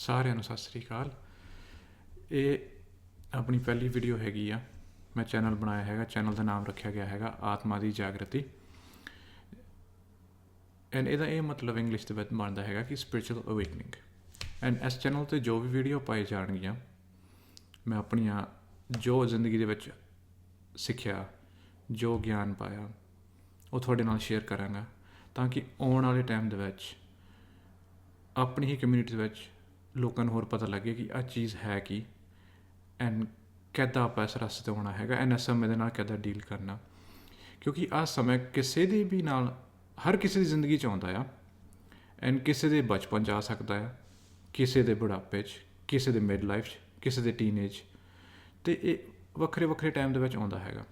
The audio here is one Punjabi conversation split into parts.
ਸਾਰਿਆਂ ਨੂੰ ਸਤਿ ਸ੍ਰੀ ਅਕਾਲ। ਇਹ ਆਪਣੀ ਪਹਿਲੀ ਵੀਡੀਓ ਹੈਗੀ ਆ। ਮੈਂ ਚੈਨਲ ਬਣਾਇਆ ਹੈਗਾ ਚੈਨਲ ਦਾ ਨਾਮ ਰੱਖਿਆ ਗਿਆ ਹੈਗਾ ਆਤਮਾ ਦੀ ਜਾਗਰਤੀ। ਐਂਡ ਇਹਦਾ ਇਹ ਮਤਲਬ ਇੰਗਲਿਸ਼ ਦੇ ਵਿੱਚ ਬਣਦਾ ਹੈਗਾ ਕਿ ਸਪਿਰਚੁਅਲ ਅਵੇਕਨਿੰਗ ਐਂਡ ਇਸ ਚੈਨਲ ਤੇ ਜੋ ਵੀ ਵੀਡੀਓ ਪਾਈ ਜਾਣਗੀਆਂ, ਮੈਂ ਆਪਣੀਆਂ ਜੋ ਜ਼ਿੰਦਗੀ ਦੇ ਵਿੱਚ ਸਿੱਖਿਆ, ਜੋ ਗਿਆਨ ਪਾਇਆ, ਉਹ ਤੁਹਾਡੇ ਨਾਲ ਸ਼ੇਅਰ ਕਰਾਂਗਾ ਤਾਂ ਕਿ ਆਉਣ ਵਾਲੇ ਟਾਈਮ ਦੇ ਵਿੱਚ, ਆਪਣੀ ਹੀ ਕਮਿਊਨਿਟੀ ਦੇ ਵਿੱਚ ਲੋਕਾਂ ਨੂੰ ਹੋਰ ਪਤਾ ਲੱਗੇ ਕਿ ਆ ਚੀਜ਼ ਹੈ ਕੀ ਐਂਡ ਕਿੱਦਾਂ ਆਪਾਂ ਇਸ ਰਸਤੇ ਤੇ ਆਉਣਾ ਹੈਗਾ ਐਂਡ ਇਸ ਸਮੇਂ ਦੇ ਨਾਲ ਕਿੱਦਾਂ ਡੀਲ ਕਰਨਾ। ਕਿਉਂਕਿ ਆ ਸਮੇਂ ਕਿਸੇ ਦੀ ਵੀ ਨਾਲ, ਹਰ ਕਿਸੇ ਦੀ ਜ਼ਿੰਦਗੀ ਚ ਆਉਂਦਾ ਆ ਐਂਡ ਕਿਸੇ ਦੇ ਬਚਪਨ ਚ ਆ ਸਕਦਾ ਆ, ਕਿਸੇ ਦੇ ਬੁਢਾਪੇ ਚ, ਕਿਸੇ ਦੇ ਮਿਡ ਲਾਈਫ ਚ, ਕਿਸੇ ਦੇ ਟੀਨੇਜ ਤੇ ਇਹ ਵੱਖਰੇ ਵੱਖਰੇ ਟਾਈਮ ਦੇ ਵਿੱਚ ਆਉਂਦਾ ਹੈਗਾ।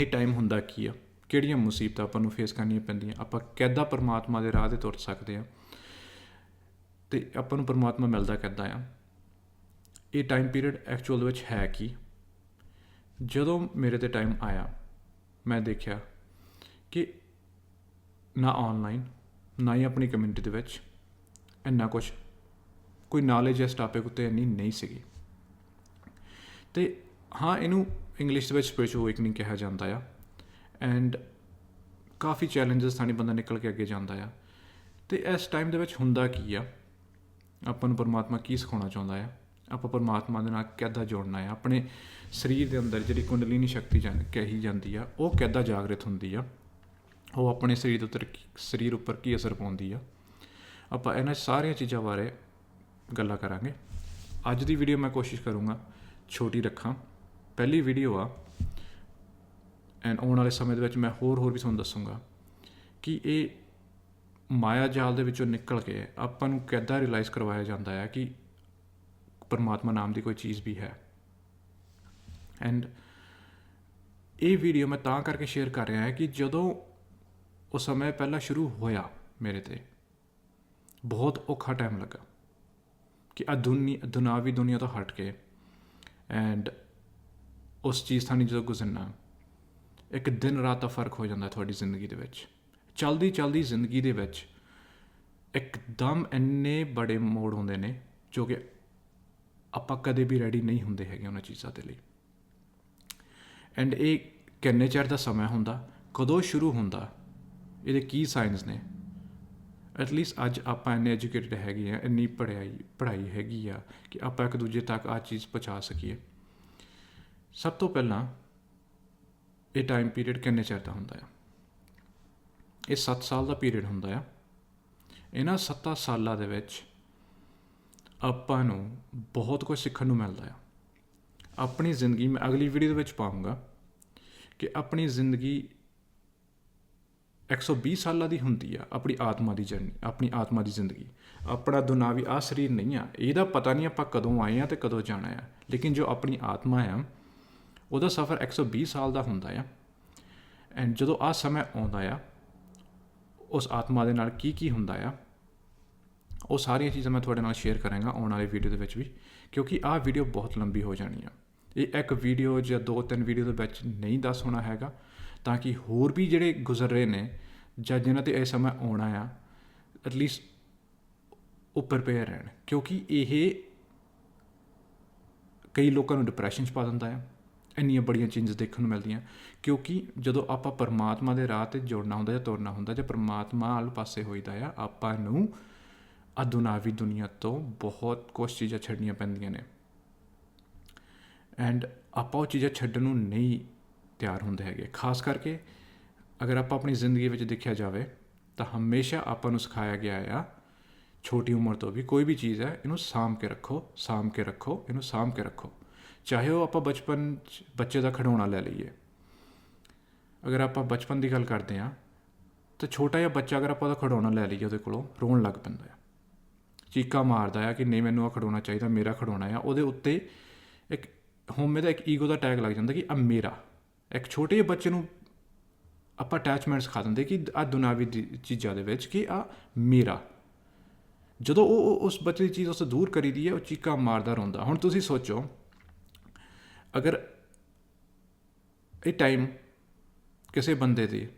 ਇਹ ਟਾਈਮ ਹੁੰਦਾ ਕੀ ਆ? ਕਿਹੜੀਆਂ ਮੁਸੀਬਤਾਂ ਆਪਾਂ ਨੂੰ ਫੇਸ ਕਰਨੀਆਂ ਪੈਂਦੀਆਂ? ਆਪਾਂ ਕਿੱਦਾਂ ਪਰਮਾਤਮਾ ਦੇ ਰਾਹ ਤੇ ਤੁਰ ਸਕਦੇ ਆ? ਤੇ ਆਪਾਂ ਨੂੰ ਪਰਮਾਤਮਾ ਮਿਲਦਾ ਕਿੱਦਾਂ ਆ। ਇਹ ਟਾਈਮ ਪੀਰੀਅਡ ਐਕਚੁਅਲ ਦੇ ਵਿੱਚ ਹੈ ਕੀ? ਜਦੋਂ ਮੇਰੇ ਤੇ ਟਾਈਮ ਆਇਆ, ਮੈਂ ਦੇਖਿਆ ਕਿ ਨਾ ਆਨਲਾਈਨ ਨਾ ਹੀ ਆਪਣੀ ਕਮਿਊਨਿਟੀ ਦੇ ਵਿੱਚ ਇੰਨਾ ਕੁਝ ਕੋਈ ਨੌਲੇਜ ਇਸ ਟਾਪਿਕ ਉੱਤੇ ਇੰਨੀ ਨਹੀਂ ਸੀਗੀ। ਤੇ ਹਾਂ, ਇਹਨੂੰ ਇੰਗਲਿਸ਼ ਦੇ ਵਿੱਚ ਸਪਿਰਚੁਅਲ ਅਵੇਕਨਿੰਗ ਕਿਹਾ ਜਾਂਦਾ ਆ। ਐਂਡ ਕਾਫੀ ਚੈਲੰਜਸ ਥਾਣੀ ਬੰਦਾ ਨਿਕਲ ਕੇ ਅੱਗੇ ਜਾਂਦਾ ਆ। ਤੇ ਇਸ ਟਾਈਮ ਦੇ ਵਿੱਚ ਹੁੰਦਾ ਕੀ ਆ? ਆਪਾਂ ਨੂੰ ਪਰਮਾਤਮਾ ਕੀ ਸਿਖਾਉਣਾ ਚਾਹੁੰਦਾ ਆ ਆਪਾਂ ਪਰਮਾਤਮਾ ਦੇ ਨਾਲ ਕਿੱਦਾਂ ਜੋੜਨਾ ਹੈ? ਆਪਣੇ ਸਰੀਰ ਦੇ ਅੰਦਰ ਜਿਹੜੀ ਕੁੰਡਲੀਨੀ ਸ਼ਕਤੀ ਜਾਂ ਕਹੀ ਜਾਂਦੀ ਆ, ਉਹ ਕਿੱਦਾਂ ਜਾਗਰਿਤ ਹੁੰਦੀ ਆ? ਉਹ ਆਪਣੇ ਸਰੀਰ ਦੇ ਉੱਤੇ ਕੀ- ਸਰੀਰ ਉੱਪਰ ਕੀ ਅਸਰ ਪਾਉਂਦੀ ਆ? ਆਪਾਂ ਇਹਨਾਂ ਸਾਰੀਆਂ ਚੀਜ਼ਾਂ ਬਾਰੇ ਗੱਲਾਂ ਕਰਾਂਗੇ। ਅੱਜ ਦੀ ਵੀਡੀਓ ਮੈਂ ਕੋਸ਼ਿਸ਼ ਕਰੂੰਗਾ ਛੋਟੀ ਰੱਖਾਂ। ਪਹਿਲੀ ਵੀਡੀਓ ਆ ਐਂਡ ਆਉਣ ਵਾਲੇ ਸਮੇਂ ਦੇ ਵਿੱਚ ਮੈਂ ਹੋਰ ਹੋਰ ਵੀ ਤੁਹਾਨੂੰ ਦੱਸੂੰਗਾ ਕਿ ਇਹ ਮਾਇਆ ਜਾਲ ਦੇ ਵਿੱਚੋਂ ਨਿਕਲ ਕੇ ਆਪਾਂ ਨੂੰ ਕਿੱਦਾਂ ਰਿਅਲਾਈਜ਼ ਕਰਵਾਇਆ ਜਾਂਦਾ ਹੈ ਕਿ ਪਰਮਾਤਮਾ ਨਾਮ ਦੀ ਕੋਈ ਚੀਜ਼ ਵੀ ਹੈ? ਐਂਡ ਇਹ ਵੀਡੀਓ ਮੈਂ ਤਾਂ ਕਰਕੇ ਸ਼ੇਅਰ ਕਰ ਰਿਹਾ ਹਾਂ ਕਿ ਜਦੋਂ ਉਹ ਸਮੇਂ ਪਹਿਲਾਂ ਸ਼ੁਰੂ ਹੋਇਆ ਮੇਰੇ ਤੇ, ਬਹੁਤ ਔਖਾ ਟਾਈਮ ਲੱਗਾ ਕਿ ਅਧੁਨੀ ਦੁਨੀ, ਦੁਨਾਵੀ ਦੁਨੀਆ ਤੋਂ ਹਟ ਕੇ ਐਂਡ ਉਸ ਚੀਜ਼ ਥਾਣੀ ਜਦੋਂ ਗੁਜ਼ਰਨਾ, ਇੱਕ ਦਿਨ ਰਾਤ ਦਾ ਫ਼ਰਕ ਹੋ ਜਾਂਦਾ ਤੁਹਾਡੀ ਜ਼ਿੰਦਗੀ ਦੇ ਵਿੱਚ। ਚਲਦੀ ਚਲਦੀ ਜ਼ਿੰਦਗੀ ਦੇ ਵਿੱਚ ਇੱਕਦਮ ਇੰਨੇ ਬੜੇ ਮੋੜ ਹੁੰਦੇ ਨੇ ਜੋ ਕਿ ਆਪਾਂ ਕਦੇ ਵੀ ਰੈਡੀ ਨਹੀਂ ਹੁੰਦੇ ਹੈਗੇ ਉਹਨਾਂ ਚੀਜ਼ਾਂ ਦੇ ਲਈ। ਐਂਡ ਇਹ ਕਿੰਨੇ ਚਿਰ ਦਾ ਸਮਾਂ ਹੁੰਦਾ, ਕਦੋਂ ਸ਼ੁਰੂ ਹੁੰਦਾ, ਇਹਦੇ ਕੀ ਸਾਇੰਸ ਨੇ? ਐਟਲੀਸਟ ਅੱਜ ਆਪਾਂ ਇੰਨੇ ਐਜੂਕੇਟਡ ਹੈਗੇ ਆ ਇੰਨੀ ਪੜ੍ਹਾਈ ਪੜ੍ਹਾਈ ਹੈਗੀ ਆ ਕਿ ਆਪਾਂ ਇੱਕ ਦੂਜੇ ਤੱਕ ਆ ਚੀਜ਼ ਪਹੁੰਚਾ ਸਕੀਏ। ਸਭ ਤੋਂ ਪਹਿਲਾਂ ਇਹ ਟਾਈਮ ਪੀਰੀਅਡ ਕਿੰਨੇ ਚਿਰ ਦਾ ਹੁੰਦਾ ਆ? ਇਹ 7 ਸਾਲ ਦਾ ਪੀਰੀਅਡ ਹੁੰਦਾ ਆ। ਇਹਨਾਂ 7 ਸਾਲਾਂ ਦੇ ਵਿੱਚ ਆਪਾਂ ਨੂੰ ਬਹੁਤ ਕੁਝ ਸਿੱਖਣ ਨੂੰ ਮਿਲਦਾ ਆ। ਆਪਣੀ ਜ਼ਿੰਦਗੀ ਮੈਂ ਅਗਲੀ ਵੀਡੀਓ ਦੇ ਵਿੱਚ ਪਾਉਂਗਾ ਕਿ ਆਪਣੀ ਜ਼ਿੰਦਗੀ 120 ਸਾਲਾਂ ਦੀ ਹੁੰਦੀ ਆ ਆਪਣੀ ਆਤਮਾ ਦੀ ਜਰਨੀ ਆਪਣੀ ਆਤਮਾ ਦੀ ਜ਼ਿੰਦਗੀ। ਆਪਣਾ ਦੁਨਾਵੀ ਆ ਸਰੀਰ ਨਹੀਂ ਆ। ਇਹਦਾ ਪਤਾ ਨਹੀਂ ਆਪਾਂ ਕਦੋਂ ਆਏ ਆ ਤੇ ਕਦੋਂ ਜਾਣਾ ਆ। ਲੇਕਿਨ ਜੋ ਆਪਣੀ ਆਤਮਾ ਆ, ਉਹਦਾ ਸਫ਼ਰ 120 ਸਾਲ ਦਾ ਹੁੰਦਾ ਆ। ਐਂਡ ਜਦੋਂ ਆ ਸਮਾਂ ਆਉਂਦਾ ਆ ਉਸ ਆਤਮਾ ਦੇ ਨਾਲ ਕੀ ਕੀ ਹੁੰਦਾ ਆ, ਉਹ ਸਾਰੀਆਂ ਚੀਜ਼ਾਂ ਮੈਂ ਤੁਹਾਡੇ ਨਾਲ ਸ਼ੇਅਰ ਕਰਾਂਗਾ ਆਉਣ ਵਾਲੀ ਵੀਡੀਓ ਦੇ ਵਿੱਚ ਵੀ, ਕਿਉਂਕਿ ਆਹ ਵੀਡੀਓ ਬਹੁਤ ਲੰਬੀ ਹੋ ਜਾਣੀ ਆ। ਇਹ ਇੱਕ ਵੀਡੀਓ ਜਾਂ ਦੋ ਤਿੰਨ ਵੀਡੀਓ ਦੇ ਵਿੱਚ ਨਹੀਂ ਦੱਸ ਹੋਣਾ ਹੈਗਾ, ਤਾਂ ਕਿ ਹੋਰ ਵੀ ਜਿਹੜੇ ਗੁਜ਼ਰ ਰਹੇ ਨੇ ਜਾਂ ਜਿਨ੍ਹਾਂ ਤੇ ਇਹ ਸਮਾਂ ਆਉਣਾ ਆ ਐਟਲੀਸਟ ਉਹ ਪ੍ਰਪੇਅਰ ਰਹਿਣ। ਕਿਉਂਕਿ ਇਹ ਕਈ ਲੋਕਾਂ ਨੂੰ ਡਿਪਰੈਸ਼ਨ 'ਚ ਪਾ ਦਿੰਦਾ ਆ। ਇੰਨੀਆਂ ਬੜੀਆਂ ਚੇਂਜਸ ਦੇਖਣ ਨੂੰ ਮਿਲਦੀਆਂ। ਕਿਉਂਕਿ ਜਦੋਂ ਆਪਾਂ ਪਰਮਾਤਮਾ ਦੇ ਰਾਹ ਤੇ ਜੁੜਨਾ ਹੁੰਦਾ ਜਾਂ ਤੁਰਨਾ ਹੁੰਦਾ, ਜਾਂ ਪਰਮਾਤਮਾ ਵਾਲ ਪਾਸੇ ਹੋਈਦਾ ਆ, ਆਪਾਂ ਨੂੰ ਅਦੁਨਾਵੀ ਦੁਨੀਆ ਤੋਂ ਬਹੁਤ ਕੁਝ ਚੀਜ਼ਾਂ ਛੱਡਣੀਆਂ ਪੈਂਦੀਆਂ ਨੇ। ਐਂਡ ਆਪਾਂ ਉਹ ਚੀਜ਼ਾਂ ਛੱਡਣ ਨੂੰ ਨਹੀਂ ਤਿਆਰ ਹੁੰਦੇ ਹੈਗੇ। ਖਾਸ ਕਰਕੇ ਅਗਰ ਆਪਾਂ ਆਪਣੀ ਜ਼ਿੰਦਗੀ ਵਿੱਚ ਦੇਖਿਆ ਜਾਵੇ, ਤਾਂ ਹਮੇਸ਼ਾ ਆਪਾਂ ਨੂੰ ਸਿਖਾਇਆ ਗਿਆ ਆ, ਛੋਟੀ ਉਮਰ ਤੋਂ ਵੀ ਕੋਈ ਵੀ ਚੀਜ਼ ਹੈ, ਇਹਨੂੰ ਸਾਂਭ ਕੇ ਰੱਖੋ, ਸਾਂਭ ਕੇ ਰੱਖੋ, ਇਹਨੂੰ ਸਾਂਭ ਕੇ ਰੱਖੋ। ਚਾਹੇ ਉਹ ਆਪਾਂ ਬਚਪਨ 'ਚ ਬੱਚੇ ਦਾ ਖਿਡੌਣਾ ਲੈ ਲਈਏ। ਅਗਰ ਆਪਾਂ ਬਚਪਨ ਦੀ ਗੱਲ ਕਰਦੇ ਹਾਂ, ਤਾਂ ਛੋਟਾ ਜਿਹਾ ਬੱਚਾ ਅਗਰ ਆਪਾਂ ਉਹਦਾ ਖਿਡੌਣਾ ਲੈ ਲਈਏ ਉਹਦੇ ਕੋਲੋਂ, ਰੋਣ ਲੱਗ ਪੈਂਦਾ ਆ ਚੀਕਾ ਮਾਰਦਾ ਆ ਕਿ ਨਹੀਂ ਮੈਨੂੰ ਆ ਖਿਡੌਣਾ ਚਾਹੀਦਾ, ਮੇਰਾ ਖਿਡੌਣਾ ਆ। ਉਹਦੇ ਉੱਤੇ ਇੱਕ ਹੋਮੇ ਦਾ ਇੱਕ ਈਗੋ ਦਾ ਟੈਗ ਲੱਗ ਜਾਂਦਾ ਕਿ ਆ ਮੇਰਾ। ਇੱਕ ਛੋਟੇ ਜਿਹੇ ਬੱਚੇ ਨੂੰ ਆਪਾਂ ਅਟੈਚਮੈਂਟਸ ਖਾ ਦਿੰਦੇ ਕਿ ਆ ਦੁਨਾਵੀ ਦੀ ਚੀਜ਼ਾਂ ਦੇ ਵਿੱਚ ਕਿ ਆ ਮੇਰਾ। ਜਦੋਂ ਉਹ ਉਹ ਉਸ ਬੱਚੇ ਦੀ ਚੀਜ਼ ਉਸ ਤੋਂ ਦੂਰ ਕਰੀਦੀ ਹੈ, ਉਹ ਚੀਕਾ ਮਾਰਦਾ ਰੋਂਦਾ। ਹੁਣ ਤੁਸੀਂ ਸੋਚੋ ਅਗਰ ਇਹ ਟਾਈਮ ਕਿਸੇ ਬੰਦੇ ਦੀ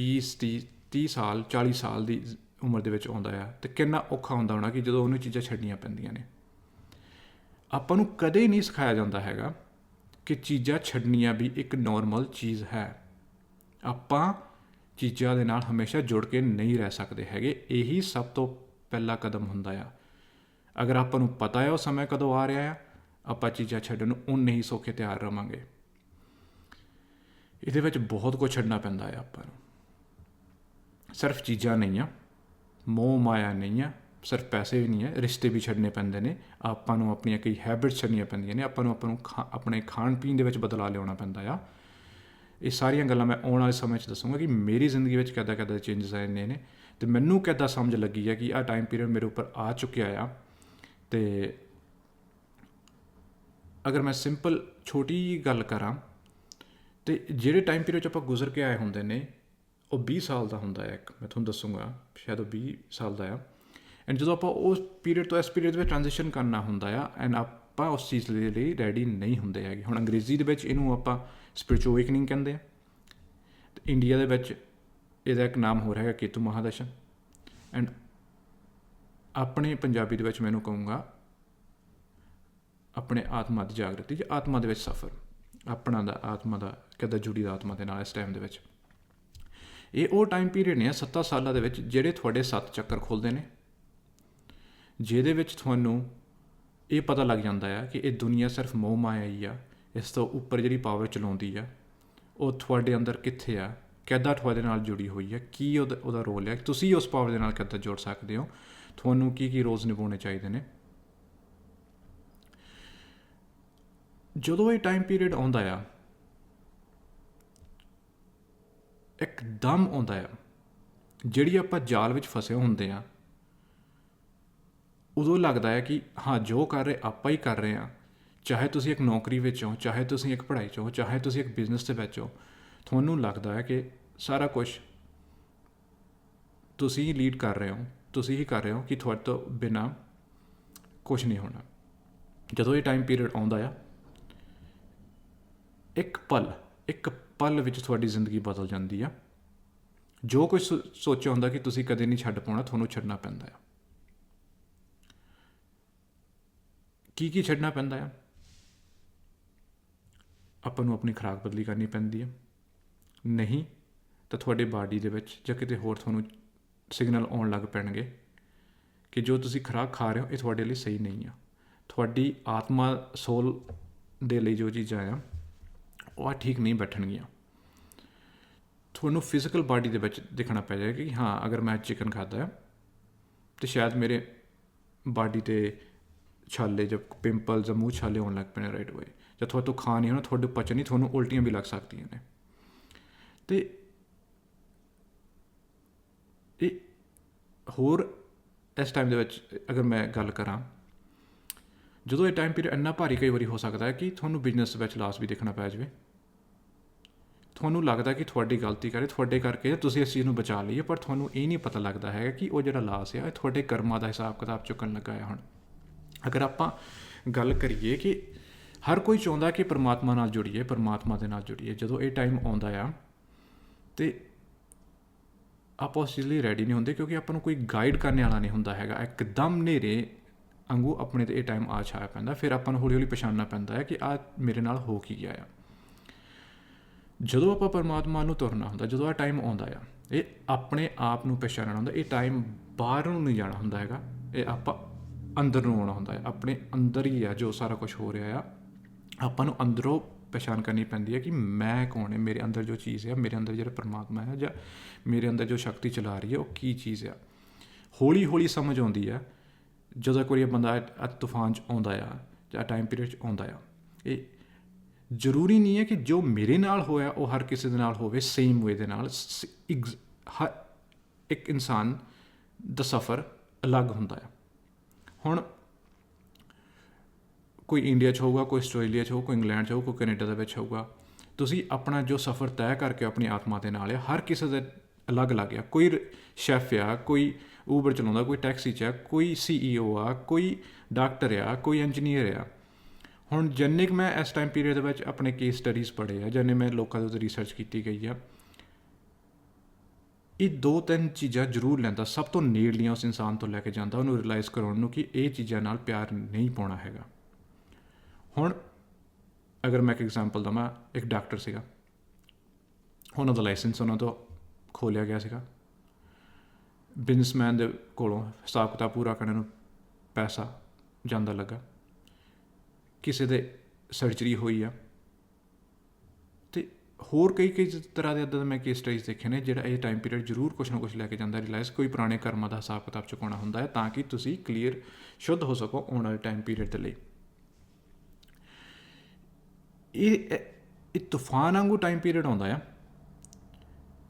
20 30 30 ਸਾਲ 40 ਸਾਲ ਦੀ ਉਮਰ ਦੇ ਵਿੱਚ ਆਉਂਦਾ ਆ, ਤੇ ਕਿੰਨਾ ਔਖਾ ਹੁੰਦਾ ਹੋਣਾ ਕਿ ਜਦੋਂ ਉਹਨੂੰ ਚੀਜ਼ਾਂ ਛੱਡਣੀਆਂ ਪੈਂਦੀਆਂ ਨੇ। ਆਪਾਂ ਨੂੰ ਕਦੇ ਨਹੀਂ ਸਿਖਾਇਆ ਜਾਂਦਾ ਹੈਗਾ ਕਿ ਚੀਜ਼ਾਂ ਛੱਡਣੀਆਂ ਵੀ ਇੱਕ ਨਾਰਮਲ ਚੀਜ਼ ਹੈ। ਆਪਾਂ ਚੀਜ਼ਾਂ ਦੇ ਨਾਲ ਹਮੇਸ਼ਾ ਜੁੜ ਕੇ ਨਹੀਂ ਰਹਿ ਸਕਦੇ ਹੈਗੇ, ਇਹੀ ਸਭ ਤੋਂ ਪਹਿਲਾ ਕਦਮ ਹੁੰਦਾ ਆ। ਅਗਰ ਆਪਾਂ ਨੂੰ ਪਤਾ ਹੈ ਉਹ ਸਮੇਂ ਕਦੋਂ ਆ ਰਿਹਾ ਆ ਆਪਾਂ ਚੀਜ਼ਾਂ ਛੱਡਣ ਨੂੰ ਉਨ ਹੀ ਸੌਖੇ ਤਿਆਰ ਰਵਾਂਗੇ। ਇਹਦੇ ਵਿੱਚ ਬਹੁਤ ਕੁਝ ਛੱਡਣਾ ਪੈਂਦਾ ਹੈ ਆਪਾਂ ਨੂੰ। ਸਿਰਫ ਚੀਜ਼ਾਂ ਨਹੀਂ ਆ, ਮੋਹ, ਮਾਇਆ ਨਹੀਂ ਆ, ਸਿਰਫ ਪੈਸੇ ਵੀ ਨਹੀਂ ਆ, ਰਿਸ਼ਤੇ ਵੀ ਛੱਡਨੇ ਪੈਂਦੇ ਨੇ। ਆਪਾਂ ਨੂੰ ਆਪਣੀਆਂ ਕਈ ਹੈਬਿਟਸ ਛੱਡਣੀਆਂ ਪੈਂਦੀਆਂ ਨੇ। ਆਪਾਂ ਨੂੰ ਆਪਾਂ ਨੂੰ ਖਾ- ਆਪਣੇ ਖਾਣ ਪੀਣ ਦੇ ਵਿੱਚ ਬਦਲਾਅ ਲਿਆਉਣਾ ਪੈਂਦਾ ਆ। ਇਹ ਸਾਰੀਆਂ ਗੱਲਾਂ ਮੈਂ ਆਉਣ ਵਾਲੇ ਸਮੇਂ 'ਚ ਦੱਸੂਗਾ ਕਿ ਮੇਰੀ ਜ਼ਿੰਦਗੀ ਵਿੱਚ ਕਿੱਦਾਂ ਕਿੱਦਾਂ ਚੇਂਜਸ ਆਏ ਨੇ ਨੇ। ਤੇ ਮੈਨੂੰ ਕਿੱਦਾਂ ਸਮਝ ਲੱਗੀ ਆ ਕਿ ਆਹ ਟਾਈਮ ਪੀਰੀਅਡ ਮੇਰੇ ਉੱਪਰ ਆ ਚੁੱਕਿਆ ਆ। ਤੇ ਅਗਰ ਮੈਂ ਸਿੰਪਲ ਛੋਟੀ ਜਿਹੀ ਗੱਲ ਕਰਾਂ, ਤੇ ਜਿਹੜੇ ਟਾਈਮ ਪੀਰੀਅਡ 'ਚ ਆਪਾਂ ਗੁਜ਼ਰ ਕੇ ਆਏ ਹੁੰਦੇ ਨੇ, ਉਹ 20 ਸਾਲ ਦਾ ਹੁੰਦਾ ਹੈ ਇੱਕ, ਮੈਂ ਤੁਹਾਨੂੰ ਦੱਸੂਗਾ, ਸ਼ਾਇਦ ਉਹ 20 ਸਾਲ ਦਾ ਆ। ਐਂਡ ਜਦੋਂ ਆਪਾਂ ਉਸ ਪੀਰੀਅਡ ਤੋਂ ਇਸ ਪੀਰੀਅਡ ਦੇ ਵਿੱਚ ਟ੍ਰਾਂਜੀਸ਼ਨ ਕਰਨਾ ਹੁੰਦਾ ਆ ਐਂਡ ਆਪਾਂ ਉਸ ਚੀਜ਼ ਦੇ ਲਈ ਰੈਡੀ ਨਹੀਂ ਹੁੰਦੇ ਹੈਗੇ। ਹੁਣ ਅੰਗਰੇਜ਼ੀ ਦੇ ਵਿੱਚ ਇਹਨੂੰ ਆਪਾਂ ਸਪਿਰਚੁਅਲ ਅਵੇਕਨਿੰਗ ਕਹਿੰਦੇ ਆ। ਤੇ ਇੰਡੀਆ ਦੇ ਵਿੱਚ ਇਹਦਾ ਇੱਕ ਨਾਮ ਹੋਰ ਹੈਗਾ, ਕੇਤੂ ਮਹਾਦਸ਼ਨ ਐਂਡ ਆਪਣੇ ਪੰਜਾਬੀ ਦੇ ਵਿੱਚ ਮੈਨੂੰ ਕਹੂੰਗਾ ਆਪਣੇ ਆਤਮਾ ਦੀ ਜਾਗਰਤੀ ਜਾਂ ਆਤਮਾ ਦੇ ਵਿੱਚ ਸਫਰ, ਆਪਣਾ ਦਾ ਆਤਮਾ ਦਾ ਕਿੱਦਾਂ ਜੁੜੀ ਦਾ ਆਤਮਾ ਦੇ ਨਾਲ ਇਸ ਟਾਈਮ ਦੇ ਵਿੱਚ। ਇਹ ਉਹ ਟਾਈਮ ਪੀਰੀਅਡ ਨੇ 7 ਸਾਲਾਂ ਦੇ ਵਿੱਚ ਜਿਹੜੇ ਤੁਹਾਡੇ ਸੱਤ ਚੱਕਰ ਖੁੱਲਦੇ ਨੇ। ਜਿਹਦੇ ਵਿੱਚ ਤੁਹਾਨੂੰ ਇਹ ਪਤਾ ਲੱਗ ਜਾਂਦਾ ਹੈ ਕਿ ਇਹ ਦੁਨੀਆ ਸਿਰਫ ਮੋਹ ਮਾਇਆ ਹੀ ਆ, ਇਸ ਤੋਂ ਉੱਪਰ ਜਿਹੜੀ ਪਾਵਰ ਚਲਾਉਂਦੀ ਆ, ਉਹ ਤੁਹਾਡੇ ਅੰਦਰ ਕਿੱਥੇ ਆ, ਕਿੱਦਾਂ ਤੁਹਾਡੇ ਨਾਲ ਜੁੜੀ ਹੋਈ ਹੈ ਕੀ ਉਹਦਾ ਉਹਦਾ ਰੋਲ ਹੈ ਤੁਸੀਂ ਉਸ ਪਾਵਰ ਦੇ ਨਾਲ ਕਿੱਦਾਂ ਜੁੜ ਸਕਦੇ ਹੋ, ਤੁਹਾਨੂੰ ਕੀ ਕੀ ਰੋਜ਼ ਨਿਭਾਉਣੇ ਚਾਹੀਦੇ ਨੇ। ਜਦੋਂ ਇਹ ਟਾਈਮ ਪੀਰੀਅਡ ਆਉਂਦਾ ਆ, ਇੱਕਦਮ ਆਉਂਦਾ ਆ, ਜਿਹੜੀ ਆਪਾਂ ਜਾਲ ਵਿੱਚ ਫਸੇ ਹੁੰਦੇ ਆ, ਉਦੋਂ ਲੱਗਦਾ ਹੈ ਕਿ ਹਾਂ, ਜੋ ਕਰ ਰਹੇ, ਆਪਾਂ ਹੀ ਕਰ ਰਹੇ ਆ। ਚਾਹੇ ਤੁਸੀਂ ਇੱਕ ਨੌਕਰੀ ਵਿੱਚ ਹੋ, ਚਾਹੇ ਤੁਸੀਂ ਇੱਕ ਪੜ੍ਹਾਈ 'ਚ ਹੋ, ਚਾਹੇ ਤੁਸੀਂ ਇੱਕ ਬਿਜ਼ਨਸ ਦੇ ਵਿੱਚ ਹੋ, ਤੁਹਾਨੂੰ ਲੱਗਦਾ ਹੈ ਕਿ ਸਾਰਾ ਕੁਝ ਤੁਸੀਂ ਹੀ ਲੀਡ ਕਰ ਰਹੇ ਹੋ, ਤੁਸੀਂ ਹੀ ਕਰ ਰਹੇ ਹੋ ਕਿ ਤੁਹਾਡੇ ਤੋਂ ਬਿਨਾ ਕੁਝ ਨਹੀਂ ਹੋਣਾ। ਜਦੋਂ ਇਹ ਟਾਈਮ ਪੀਰੀਅਡ ਆਉਂਦਾ ਆ ਇੱਕ ਪਲ ਇੱਕ ਪਲ ਵਿੱਚ ਤੁਹਾਡੀ ਜ਼ਿੰਦਗੀ ਬਦਲ ਜਾਂਦੀ ਆ। ਜੋ ਕੁਝ ਸੋ- ਸੋਚਿਆ ਹੁੰਦਾ ਕਿ ਤੁਸੀਂ ਕਦੇ ਨਹੀਂ ਛੱਡ ਪਾਉਣਾ, ਤੁਹਾਨੂੰ ਛੱਡਣਾ ਪੈਂਦਾ ਆ। ਕੀ ਕੀ ਛੱਡਣਾ ਪੈਂਦਾ ਆ? ਆਪਾਂ ਨੂੰ ਆਪਣੀ ਖੁਰਾਕ ਬਦਲੀ ਕਰਨੀ ਪੈਂਦੀ ਆ। ਨਹੀਂ, ਤਾਂ ਤੁਹਾਡੇ ਬਾਡੀ ਦੇ ਵਿੱਚ ਜਾਂ ਕਿਤੇ ਹੋਰ ਤੁਹਾਨੂੰ ਸਿਗਨਲ ਆਉਣ ਲੱਗ ਪੈਣਗੇ ਕਿ ਜੋ ਤੁਸੀਂ ਖੁਰਾਕ ਖਾ ਰਹੇ ਹੋ, ਇਹ ਤੁਹਾਡੇ ਲਈ ਸਹੀ ਨਹੀਂ ਆ। ਤੁਹਾਡੀ ਆਤਮਾ ਸੋਲ ਦੇ ਲਈ ਜੋ ਚੀਜ਼ਾਂ ਆ ਉਹ ਠੀਕ ਨਹੀਂ ਬੈਠਣਗੀਆਂ। ਤੁਹਾਨੂੰ ਫਿਜ਼ੀਕਲ ਬਾਡੀ ਦੇ ਵਿੱਚ ਦਿਖਣਾ ਪੈ ਜਾਏਗਾ ਕਿ ਹਾਂ, ਅਗਰ ਮੈਂ ਚਿਕਨ ਖਾਦਾ ਹੈ, ਤੇ ਸ਼ਾਇਦ ਮੇਰੇ ਬਾਡੀ ਤੇ ਛਾਲੇ ਜਾਂ ਪਿੰਪਲ ਜਾਂ ਮੂੰਹ ਛਾਲੇ ਹੋਣ ਲੱਗ ਪੈਣੇ ਰਾਈਟ ਅਵੇ ਜਾਂ ਤੁਹਾਡੇ ਤੋਂ ਖਾ ਨਹੀਂ ਹੋਣਾ, ਤੁਹਾਡੇ ਪਚਨ ਨਹੀਂ ਤੁਹਾਨੂੰ ਉਲਟੀਆਂ ਵੀ ਲੱਗ ਸਕਦੀਆਂ ਨੇ। ਤੇ ਇਹ ਹੋਰ ਇਸ ਟਾਈਮ ਦੇ ਵਿੱਚ ਅਗਰ ਮੈਂ ਗੱਲ ਕਰਾਂ, ਜਦੋਂ ਇਹ ਟਾਈਮ ਪੀਰੀਅਡ ਇੰਨਾ ਭਾਰੀ ਕਈ ਵਾਰੀ ਹੋ ਸਕਦਾ ਹੈ ਕਿ ਤੁਹਾਨੂੰ ਬਿਜ਼ਨਸ ਵਿੱਚ ਲਾਸ ਵੀ ਦੇਖਣਾ ਪੈ ਜਾਵੇ। ਤੁਹਾਨੂੰ ਲੱਗਦਾ ਕਿ ਤੁਹਾਡੀ ਗਲਤੀ ਕਰੇ, ਤੁਹਾਡੇ ਕਰਕੇ ਤੁਸੀਂ ਇਸ ਚੀਜ਼ ਨੂੰ ਬਚਾ ਲਈਏ, ਪਰ ਤੁਹਾਨੂੰ ਇਹ ਨਹੀਂ ਪਤਾ ਲੱਗਦਾ ਹੈਗਾ ਕਿ ਉਹ ਜਿਹੜਾ ਲਾਸ ਹੈ ਇਹ ਤੁਹਾਡੇ ਕਰਮਾਂ ਦਾ ਹਿਸਾਬ ਕਿਤਾਬ ਚੁੱਕਣ ਲੱਗਾ ਹੈ ਹੁਣ। ਅਗਰ ਆਪਾਂ ਗੱਲ ਕਰੀਏ ਕਿ ਹਰ ਕੋਈ ਚਾਹੁੰਦਾ ਕਿ ਪਰਮਾਤਮਾ ਨਾਲ ਜੁੜੀਏ, ਪਰਮਾਤਮਾ ਦੇ ਨਾਲ ਜੁੜੀਏ, ਜਦੋਂ ਇਹ ਟਾਈਮ ਆਉਂਦਾ ਆ, ਤੇ ਆਪਾਂ ਉਸ ਚੀਜ਼ ਲਈ ਰੈਡੀ ਨਹੀਂ ਹੁੰਦੇ ਕਿਉਂਕਿ ਆਪਾਂ ਨੂੰ ਕੋਈ ਗਾਈਡ ਕਰਨ ਵਾਲਾ ਨਹੀਂ ਹੁੰਦਾ ਹੈਗਾ। ਇੱਕਦਮ ਨੇਰੇ ਅੰਗੂ ਆਪਣੇ ਤੇ ਇਹ ਟਾਈਮ ਆ ਛਾਇਆ ਪੈਂਦਾ, ਫਿਰ ਆਪਾਂ ਨੂੰ ਹੌਲੀ ਹੌਲੀ ਪਛਾਣਨਾ ਪੈਂਦਾ ਹੈ ਕਿ ਆ ਮੇਰੇ ਨਾਲ ਹੋ ਕੀ ਗਿਆ ਆ। ਜਦੋਂ ਆਪਾਂ ਪਰਮਾਤਮਾ ਨੂੰ ਤੁਰਨਾ ਹੁੰਦਾ, ਜਦੋਂ ਆ ਟਾਈਮ ਆਉਂਦਾ ਆ, ਇਹ ਆਪਣੇ ਆਪ ਨੂੰ ਪਛਾਣਨਾ ਹੁੰਦਾ, ਇਹ ਟਾਈਮ ਬਾਹਰ ਨੂੰ ਨਹੀਂ ਜਾਣਾ ਹੁੰਦਾ ਹੈਗਾ, ਇਹ ਆਪਾਂ ਅੰਦਰ ਨੂੰ ਆਉਣਾ ਹੁੰਦਾ ਹੈ, ਆਪਣੇ ਅੰਦਰ ਹੀ ਆ, ਜੋ ਸਾਰਾ ਕੁਝ ਹੋ ਰਿਹਾ ਆ, ਆਪਾਂ ਨੂੰ ਅੰਦਰੋਂ ਪਛਾਣ ਕਰਨੀ ਪੈਂਦੀ ਹੈ ਕਿ ਮੈਂ ਕੌਣ ਹੈ, ਮੇਰੇ ਅੰਦਰ ਜੋ ਚੀਜ਼ ਹੈ ਮੇਰੇ ਅੰਦਰ ਜਿਹੜਾ ਪਰਮਾਤਮਾ ਹੈ ਜਾਂ ਮੇਰੇ ਅੰਦਰ ਜੋ ਸ਼ਕਤੀ ਚਲਾ ਰਹੀ ਹੈ, ਉਹ ਕੀ ਚੀਜ਼ ਆ। ਹੌਲੀ ਹੌਲੀ ਸਮਝ ਆਉਂਦੀ ਆ, ਜਦੋਂ ਕੋਈ ਬੰਦਾ ਆ ਤੂਫਾਨ ਚ ਆਉਂਦਾ ਆ, ਜਾਂ ਟਾਈਮ ਪੀਰੀਅਡ ਚ ਆਉਂਦਾ ਆ, ਇਹ ਜ਼ਰੂਰੀ ਨਹੀਂ ਹੈ ਕਿ ਜੋ ਮੇਰੇ ਨਾਲ ਹੋਇਆ, ਉਹ ਹਰ ਕਿਸੇ ਦੇ ਨਾਲ ਹੋਵੇ ਸੇਮ ਵੇ ਦੇ ਨਾਲ, ਸ- ex- ਹਰ ਇੱਕ ਇਨਸਾਨ ਦਾ ਸਫ਼ਰ ਅਲੱਗ ਹੁੰਦਾ ਹੈ। ਹੁਣ ਕੋਈ ਇੰਡੀਆ 'ਚ ਹੋਊਗਾ, ਕੋਈ ਆਸਟ੍ਰੇਲੀਆ 'ਚ ਹੋਊ ਕੋਈ ਇੰਗਲੈਂਡ 'ਚ ਹੋਊ ਕੋਈ ਕੈਨੇਡਾ ਦੇ ਵਿੱਚ ਹੋਊਗਾ, ਤੁਸੀਂ ਆਪਣਾ ਜੋ ਸਫ਼ਰ ਤੈਅ ਕਰਕੇ ਆਪਣੀ ਆਤਮਾ ਦੇ ਨਾਲ ਹੈ, ਹਰ ਕਿਸੇ ਦਾ ਅਲੱਗ ਅਲੱਗ ਆ ਕੋਈ ਸ਼ੈਫ ਆ, ਕੋਈ ਉਬਰ ਚਲਾਉਂਦਾ, ਕੋਈ ਟੈਕਸੀ 'ਚ ਆ, ਕੋਈ ਸੀਈਓ ਆ, ਕੋਈ ਡਾਕਟਰ ਆ, ਕੋਈ ਇੰਜੀਨੀਅਰ ਆ ਹੁਣ ਜਿੰਨੇ ਕੁ ਮੈਂ ਇਸ ਟਾਈਮ ਪੀਰੀਅਡ ਦੇ ਵਿੱਚ ਆਪਣੇ ਕੇਸ ਸਟੱਡੀਜ਼ ਪੜ੍ਹੇ ਆ, ਜਿੰਨੇ ਮੈਂ ਲੋਕਾਂ ਦੇ ਉੱਤੇ ਰਿਸਰਚ ਕੀਤੀ ਗਈ ਆ, ਇਹ ਦੋ ਤਿੰਨ ਚੀਜ਼ਾਂ ਜ਼ਰੂਰ ਲੈਂਦਾ, ਸਭ ਤੋਂ ਨੇੜਲੀਆਂ ਉਸ ਇਨਸਾਨ ਤੋਂ ਲੈ ਕੇ ਜਾਂਦਾ, ਉਹਨੂੰ ਰਿਅਲਾਈਜ਼ ਕਰਾਉਣ ਨੂੰ ਕਿ ਇਹ ਚੀਜ਼ਾਂ ਨਾਲ ਪਿਆਰ ਨਹੀਂ ਪਾਉਣਾ ਹੈਗਾ। ਹੁਣ ਅਗਰ ਮੈਂ ਇੱਕ ਐਗਜ਼ਾਮਪਲ ਦਵਾਂ, ਇੱਕ ਡਾਕਟਰ ਸੀਗਾ। ਉਹਨਾਂ ਦਾ ਲਾਇਸੈਂਸ ਉਹਨਾਂ ਤੋਂ ਖੋਲਿਆ ਗਿਆ ਸੀਗਾ। ਬਿਜ਼ਨਸਮੈਨ ਦੇ ਕੋਲੋਂ ਹਿਸਾਬ ਕਿਤਾਬ ਪੂਰਾ ਕਰਨ ਨੂੰ ਪੈਸਾ ਜਾਂਦਾ ਲੱਗਾ। ਕਿਸੇ ਦੇ ਸਰਜਰੀ ਹੋਈ ਆ। ਤੇ ਹੋਰ ਕਈ ਕਈ ਤਰ੍ਹਾਂ ਦੇ ਇਦਾਂ ਦੇ ਮੈਂ ਕੇਸ ਸਟੱਡੀਜ਼ ਦੇਖੇ ਨੇ ਜਿਹੜਾ ਇਹ ਟਾਈਮ ਪੀਰੀਅਡ ਜ਼ਰੂਰ ਕੁਝ ਨਾ ਕੁਝ ਲੈ ਕੇ ਜਾਂਦਾ ਰਿਲਾਈਜ਼ ਕੋਈ ਪੁਰਾਣੇ ਕਰਮਾਂ ਦਾ ਹਿਸਾਬ ਕਿਤਾਬ ਚੁਕਾਉਣਾ ਹੁੰਦਾ ਹੈ ਤਾਂ ਕਿ ਤੁਸੀਂ ਕਲੀਅਰ ਸ਼ੁੱਧ ਹੋ ਸਕੋ ਆਉਣ ਵਾਲੇ ਟਾਈਮ ਪੀਰੀਅਡ ਦੇ ਲਈ। ਇਹ, ਇਹ- ਤੂਫਾਨ ਵਾਂਗੂ ਟਾਈਮ ਪੀਰੀਅਡ ਆਉਂਦਾ ਆ।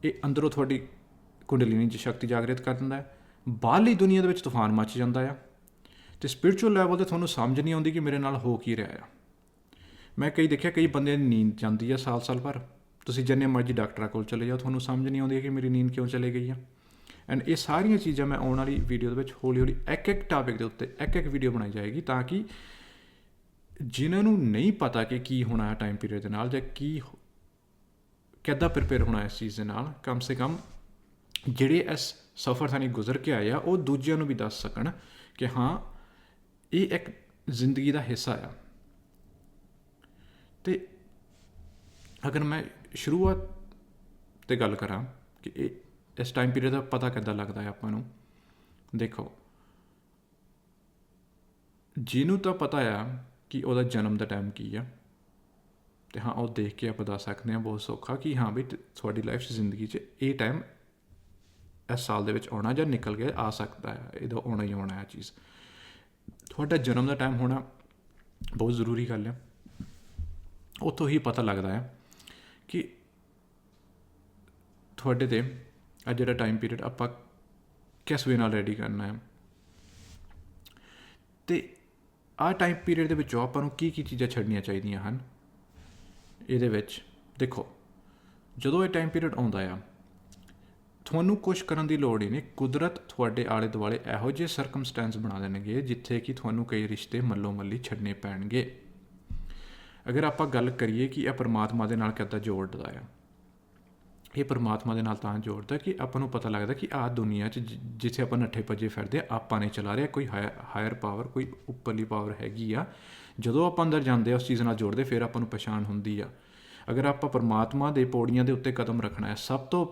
ਇਹ ਅੰਦਰੋਂ ਤੁਹਾਡੀ ਕੁੰਡਲੀਨੀ ਦੀ ਸ਼ਕਤੀ ਜਾਗਰਿਤ ਕਰ ਦਿੰਦਾ ਹੈ। ਬਾਹਰਲੀ ਦੁਨੀਆ ਦੇ ਵਿੱਚ ਤੂਫਾਨ ਮੱਚ ਜਾਂਦਾ ਆ। ਤੇ ਸਪਿਰਚੁਅਲ ਲੈਵਲ ਤੇ ਤੁਹਾਨੂੰ ਸਮਝ ਨਹੀਂ ਆਉਂਦੀ ਕਿ ਮੇਰੇ ਨਾਲ ਹੋ ਕੀ ਰਿਹਾ ਆ। ਮੈਂ ਕਈ ਦੇਖਿਆ, ਕਈ ਬੰਦੇ ਦੀ ਨੀਂਦ ਜਾਂਦੀ ਆ ਸਾਲ-ਸਾਲ ਭਰ। ਤੁਸੀਂ ਜਿੰਨੇ ਮਰਜ਼ੀ ਡਾਕਟਰਾਂ ਕੋਲ ਚਲੇ ਜਾਓ, ਤੁਹਾਨੂੰ ਸਮਝ ਨਹੀਂ ਆਉਂਦੀ ਕਿ ਮੇਰੀ ਨੀਂਦ ਕਿਉਂ ਚਲੇ ਗਈ ਆ। ਐਂਡ ਇਹ ਸਾਰੀਆਂ ਚੀਜ਼ਾਂ ਮੈਂ ਆਉਣ ਵਾਲੀ ਵੀਡੀਓ ਦੇ ਵਿੱਚ ਹੌਲੀ-ਹੌਲੀ ਇੱਕ-ਇੱਕ ਟਾਪਿਕ ਦੇ ਉੱਤੇ ਇੱਕ-ਇੱਕ ਵੀਡੀਓ ਬਣਾਈ ਜਾਏਗੀ ਤਾਂ ਕਿ ਜਿਨ੍ਹਾਂ ਨੂੰ ਨਹੀਂ ਪਤਾ ਕਿ ਕੀ ਹੋਣਾ ਹੈ ਟਾਈਮ ਪੀਰੀਅਡ ਦੇ ਨਾਲ ਜਾਂ ਕੀ ਕਿੱਦਾਂ ਪ੍ਰਿਪੇਅਰ ਹੋਣਾ ਇਸ ਚੀਜ਼ ਦੇ ਨਾਲ, ਕਮ ਸੇ ਕਮ ਜਿਹੜੇ ਇਸ ਸਫ਼ਰ ਥਾਨੀ ਗੁਜ਼ਰ ਕੇ ਆਏ ਆ, ਉਹ ਦੂਜਿਆਂ ਨੂੰ ਵੀ ਦੱਸ ਸਕਣ ਕਿ ਹਾਂ ਇਹ ਇੱਕ ਜ਼ਿੰਦਗੀ ਦਾ ਹਿੱਸਾ ਆ। ਤੇ ਅਗਰ ਮੈਂ ਸ਼ੁਰੂਆਤ ਤੇ ਗੱਲ ਕਰਾਂ ਕਿ ਇਹ ਇਸ ਟਾਈਮ ਪੀਰੀਅਡ ਦਾ ਪਤਾ ਕਿੱਦਾਂ ਲੱਗਦਾ ਹੈ ਆਪਾਂ ਨੂੰ, ਦੇਖੋ। ਜਿਹਨੂੰ ਤਾਂ ਪਤਾ ਆ ਕਿ ਉਹਦਾ ਜਨਮ ਦਾ ਟਾਈਮ ਕੀ ਆ, ਤੇ ਹਾਂ, ਉਹ ਦੇਖ ਕੇ ਆਪਾਂ ਦੱਸ ਸਕਦੇ ਹਾਂ ਬਹੁਤ ਸੌਖਾ ਕਿ ਹਾਂ ਵੀ ਤੁਹਾਡੀ ਲਾਈਫ 'ਚ ਜ਼ਿੰਦਗੀ 'ਚ ਇਹ ਟਾਈਮ ਇਸ ਸਾਲ ਦੇ ਵਿੱਚ ਆਉਣਾ ਜਾਂ ਨਿਕਲ ਕੇ ਆ ਸਕਦਾ ਹੈ ਇਹਦਾ ਆਉਣਾ ਹੀ ਆਉਣਾ ਹੈ ਚੀਜ਼। ਤੁਹਾਡਾ ਜਨਮ ਦਾ ਟਾਈਮ ਹੋਣਾ ਬਹੁਤ ਜ਼ਰੂਰੀ ਗੱਲ ਹੈ। ਉੱਥੋਂ ਹੀ ਪਤਾ ਲੱਗਦਾ ਹੈ ਕਿ ਤੁਹਾਡੇ ਤੇ ਆ ਜਿਹੜਾ ਟਾਈਮ ਪੀਰੀਅਡ ਆਪਾਂ ਕਿਸ ਵੇ ਨਾਲ ਰੈਡੀ ਕਰਨਾ ਹੈ। ਤੇ ਆ ਟਾਈਮ ਪੀਰੀਅਡ ਦੇ ਵਿੱਚੋਂ ਆਪਾਂ ਨੂੰ ਕੀ ਕੀ ਚੀਜ਼ਾਂ ਛੱਡਣੀਆਂ ਚਾਹੀਦੀਆਂ ਹਨ? ਇਹਦੇ ਵਿੱਚ ਦੇਖੋ, ਜਦੋਂ ਇਹ ਟਾਈਮ ਪੀਰੀਅਡ ਆਉਂਦਾ ਆ ਤੁਹਾਨੂੰ ਕੁਝ ਕਰਨ ਦੀ ਲੋੜ ਹੀ ਨਹੀਂ। ਕੁਦਰਤ ਤੁਹਾਡੇ ਆਲੇ ਦੁਆਲੇ ਇਹੋ ਜਿਹੇ ਸਰਕਮਸਟੈਂਸ ਬਣਾ ਦੇਣਗੇ ਜਿੱਥੇ ਕਿ ਤੁਹਾਨੂੰ ਕਈ ਰਿਸ਼ਤੇ ਮੱਲੋ ਮੱਲੀ ਛੱਡਨੇ ਪੈਣਗੇ। ਅਗਰ ਆਪਾਂ ਗੱਲ ਕਰੀਏ ਕਿ ਇਹ ਪਰਮਾਤਮਾ ਦੇ ਨਾਲ ਕਿੱਦਾਂ ਜੋੜਦਾ ਆ ਇਹ ਪਰਮਾਤਮਾ ਦੇ ਨਾਲ ਤਾਂ ਜੋੜਦਾ ਕਿ ਆਪਾਂ ਨੂੰ ਪਤਾ ਲੱਗਦਾ ਕਿ ਆਹ ਦੁਨੀਆ 'ਚ ਜਿੱਥੇ ਆਪਾਂ ਨੱਠੇ ਭੱਜੇ ਫਿਰਦੇ ਆ, ਆਪਾਂ ਨੇ ਚਲਾ ਰਿਹਾ। ਕੋਈ ਹਾਇਰ ਪਾਵਰ ਕੋਈ ਉੱਪਰਲੀ ਪਾਵਰ ਹੈਗੀ ਆ। ਜਦੋਂ ਆਪਾਂ ਅੰਦਰ ਜਾਂਦੇ ਆ ਉਸ ਚੀਜ਼ ਨਾਲ ਜੋੜਦੇ ਫਿਰ ਆਪਾਂ ਨੂੰ ਪਛਾਣ ਹੁੰਦੀ ਆ। ਅਗਰ ਆਪਾਂ ਪਰਮਾਤਮਾ ਦੇ ਪੌੜੀਆਂ ਦੇ ਉੱਤੇ ਕਦਮ ਰੱਖਣਾ ਹੈ ਸਭ ਤੋਂ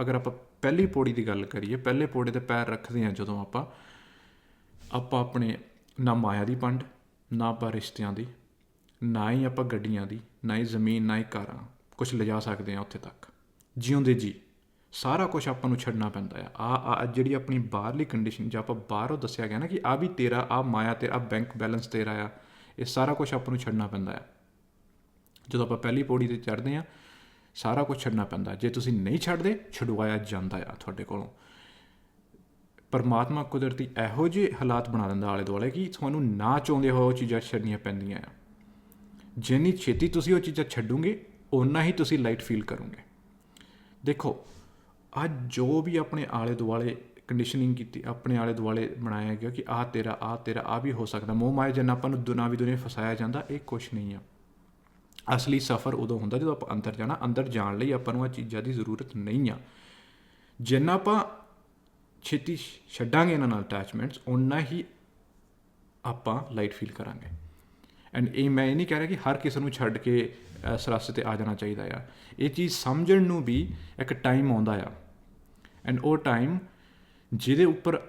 ਅਗਰ ਆਪਾਂ ਪਹਿਲੀ ਪੌੜੀ ਦੀ ਗੱਲ ਕਰੀਏ, ਪਹਿਲੇ ਪੌੜੇ ਤੇ ਪੈਰ ਰੱਖਦੇ ਆ ਜਦੋਂ ਆਪਾਂ ਆਪਾਂ ਆਪਣੇ ਨਾ ਮਾਇਆ ਦੀ ਪੰਡ, ਨਾ ਆਪਾਂ ਰਿਸ਼ਤਿਆਂ ਦੀ, ਨਾ ਹੀ ਆਪਾਂ ਗੱਡੀਆਂ ਦੀ, ਨਾ ਹੀ ਜ਼ਮੀਨ, ਨਾ ਹੀ ਕਾਰਾਂ ਕੁਝ ਲਿਜਾ ਸਕਦੇ ਆ ਉੱਥੇ ਤੱਕ। ਜਿਉਂਦੇ ਜੀ, ਸਾਰਾ ਕੁਝ ਆਪਾਂ ਨੂੰ ਛੱਡਣਾ ਪੈਂਦਾ ਆ। ਆ ਆ ਜਿਹੜੀ ਆਪਣੀ ਬਾਹਰਲੀ ਕੰਡੀਸ਼ਨ ਜਾਂ ਆਪਾਂ ਬਾਹਰੋਂ ਦੱਸਿਆ ਗਿਆ ਨਾ ਕਿ ਆ ਵੀ ਤੇਰਾ, ਆ ਮਾਇਆ ਤੇਰਾ ਬੈਂਕ ਬੈਲੈਂਸ ਤੇਰਾ ਆ, ਇਹ ਸਾਰਾ ਕੁਝ ਆਪਾਂ ਨੂੰ ਛੱਡਣਾ ਪੈਂਦਾ ਆ। ਜਦੋਂ ਆਪਾਂ ਪਹਿਲੀ ਪੌੜੀ ਤੇ ਚੜ੍ਹਦੇ ਆ ਸਾਰਾ ਕੁਝ ਛੱਡਣਾ ਪੈਂਦਾ। ਜੇ ਤੁਸੀਂ ਨਹੀਂ ਛੱਡਦੇ, ਛਡਵਾਇਆ ਜਾਂਦਾ ਆ ਤੁਹਾਡੇ ਕੋਲੋਂ। ਪਰਮਾਤਮਾ ਕੁਦਰਤੀ ਇਹੋ ਜਿਹੇ ਹਾਲਾਤ ਬਣਾ ਦਿੰਦਾ ਆਲੇ ਦੁਆਲੇ ਕਿ ਤੁਹਾਨੂੰ ਨਾ ਚਾਹੁੰਦੇ ਹੋਏ ਉਹ ਚੀਜ਼ਾਂ ਛੱਡਣੀਆਂ ਪੈਂਦੀਆਂ ਆ। ਜਿੰਨੀ ਛੇਤੀ ਤੁਸੀਂ ਉਹ ਚੀਜ਼ਾਂ ਛੱਡੋਗੇ, ਓਨਾ ਹੀ ਤੁਸੀਂ ਲਾਈਟ ਫੀਲ ਕਰੋਗੇ। ਦੇਖੋ, ਅੱਜ ਜੋ ਵੀ ਆਪਣੇ ਆਲੇ ਦੁਆਲੇ ਕੰਡੀਸ਼ਨਿੰਗ ਕੀਤੀ, ਆਪਣੇ ਆਲੇ ਦੁਆਲੇ ਬਣਾਇਆ ਗਿਆ ਕਿ ਆਹ ਤੇਰਾ ਆਹ ਤੇਰਾ ਆ ਵੀ ਹੋ ਸਕਦਾ। ਮੋਹ ਮਾਇਆ ਜਿੰਨਾ ਆਪਾਂ ਨੂੰ ਦੁਨਾਵੀ ਦੁਨੀਆ ਫਸਾਇਆ ਜਾਂਦਾ, ਇਹ ਕੁਝ ਨਹੀਂ ਆ। ਅਸਲੀ ਸਫ਼ਰ ਉਦੋਂ ਹੁੰਦਾ ਜਦੋਂ ਆਪਾਂ ਅੰਦਰ ਜਾਣਾ, ਅੰਦਰ ਜਾਣ ਲਈ ਆਪਾਂ ਨੂੰ ਆ ਚੀਜ਼ਾਂ ਦੀ ਜ਼ਰੂਰਤ ਨਹੀਂ ਆ। ਜਿੰਨਾ ਆਪਾਂ ਛੇਤੀ ਛੱਡਾਂਗੇ ਇਹਨਾਂ ਨਾਲ ਅਟੈਚਮੈਂਟਸ ਓਨਾ ਹੀ ਆਪਾਂ ਲਾਈਟ ਫੀਲ ਕਰਾਂਗੇ। ਐਂਡ ਇਹ ਮੈਂ ਇਹ ਨਹੀਂ ਕਹਿ ਰਿਹਾ ਕਿ ਹਰ ਕਿਸੇ ਨੂੰ ਛੱਡ ਕੇ ਇਸ ਰਸਤੇ ਤੇ ਆ ਜਾਣਾ ਚਾਹੀਦਾ ਆ। ਇਹ ਚੀਜ਼ ਸਮਝਣ ਨੂੰ ਵੀ ਇੱਕ ਟਾਈਮ ਆਉਂਦਾ ਆ। ਐਂਡ ਉਹ ਟਾਈਮ ਜਿਹਦੇ ਉੱਪਰ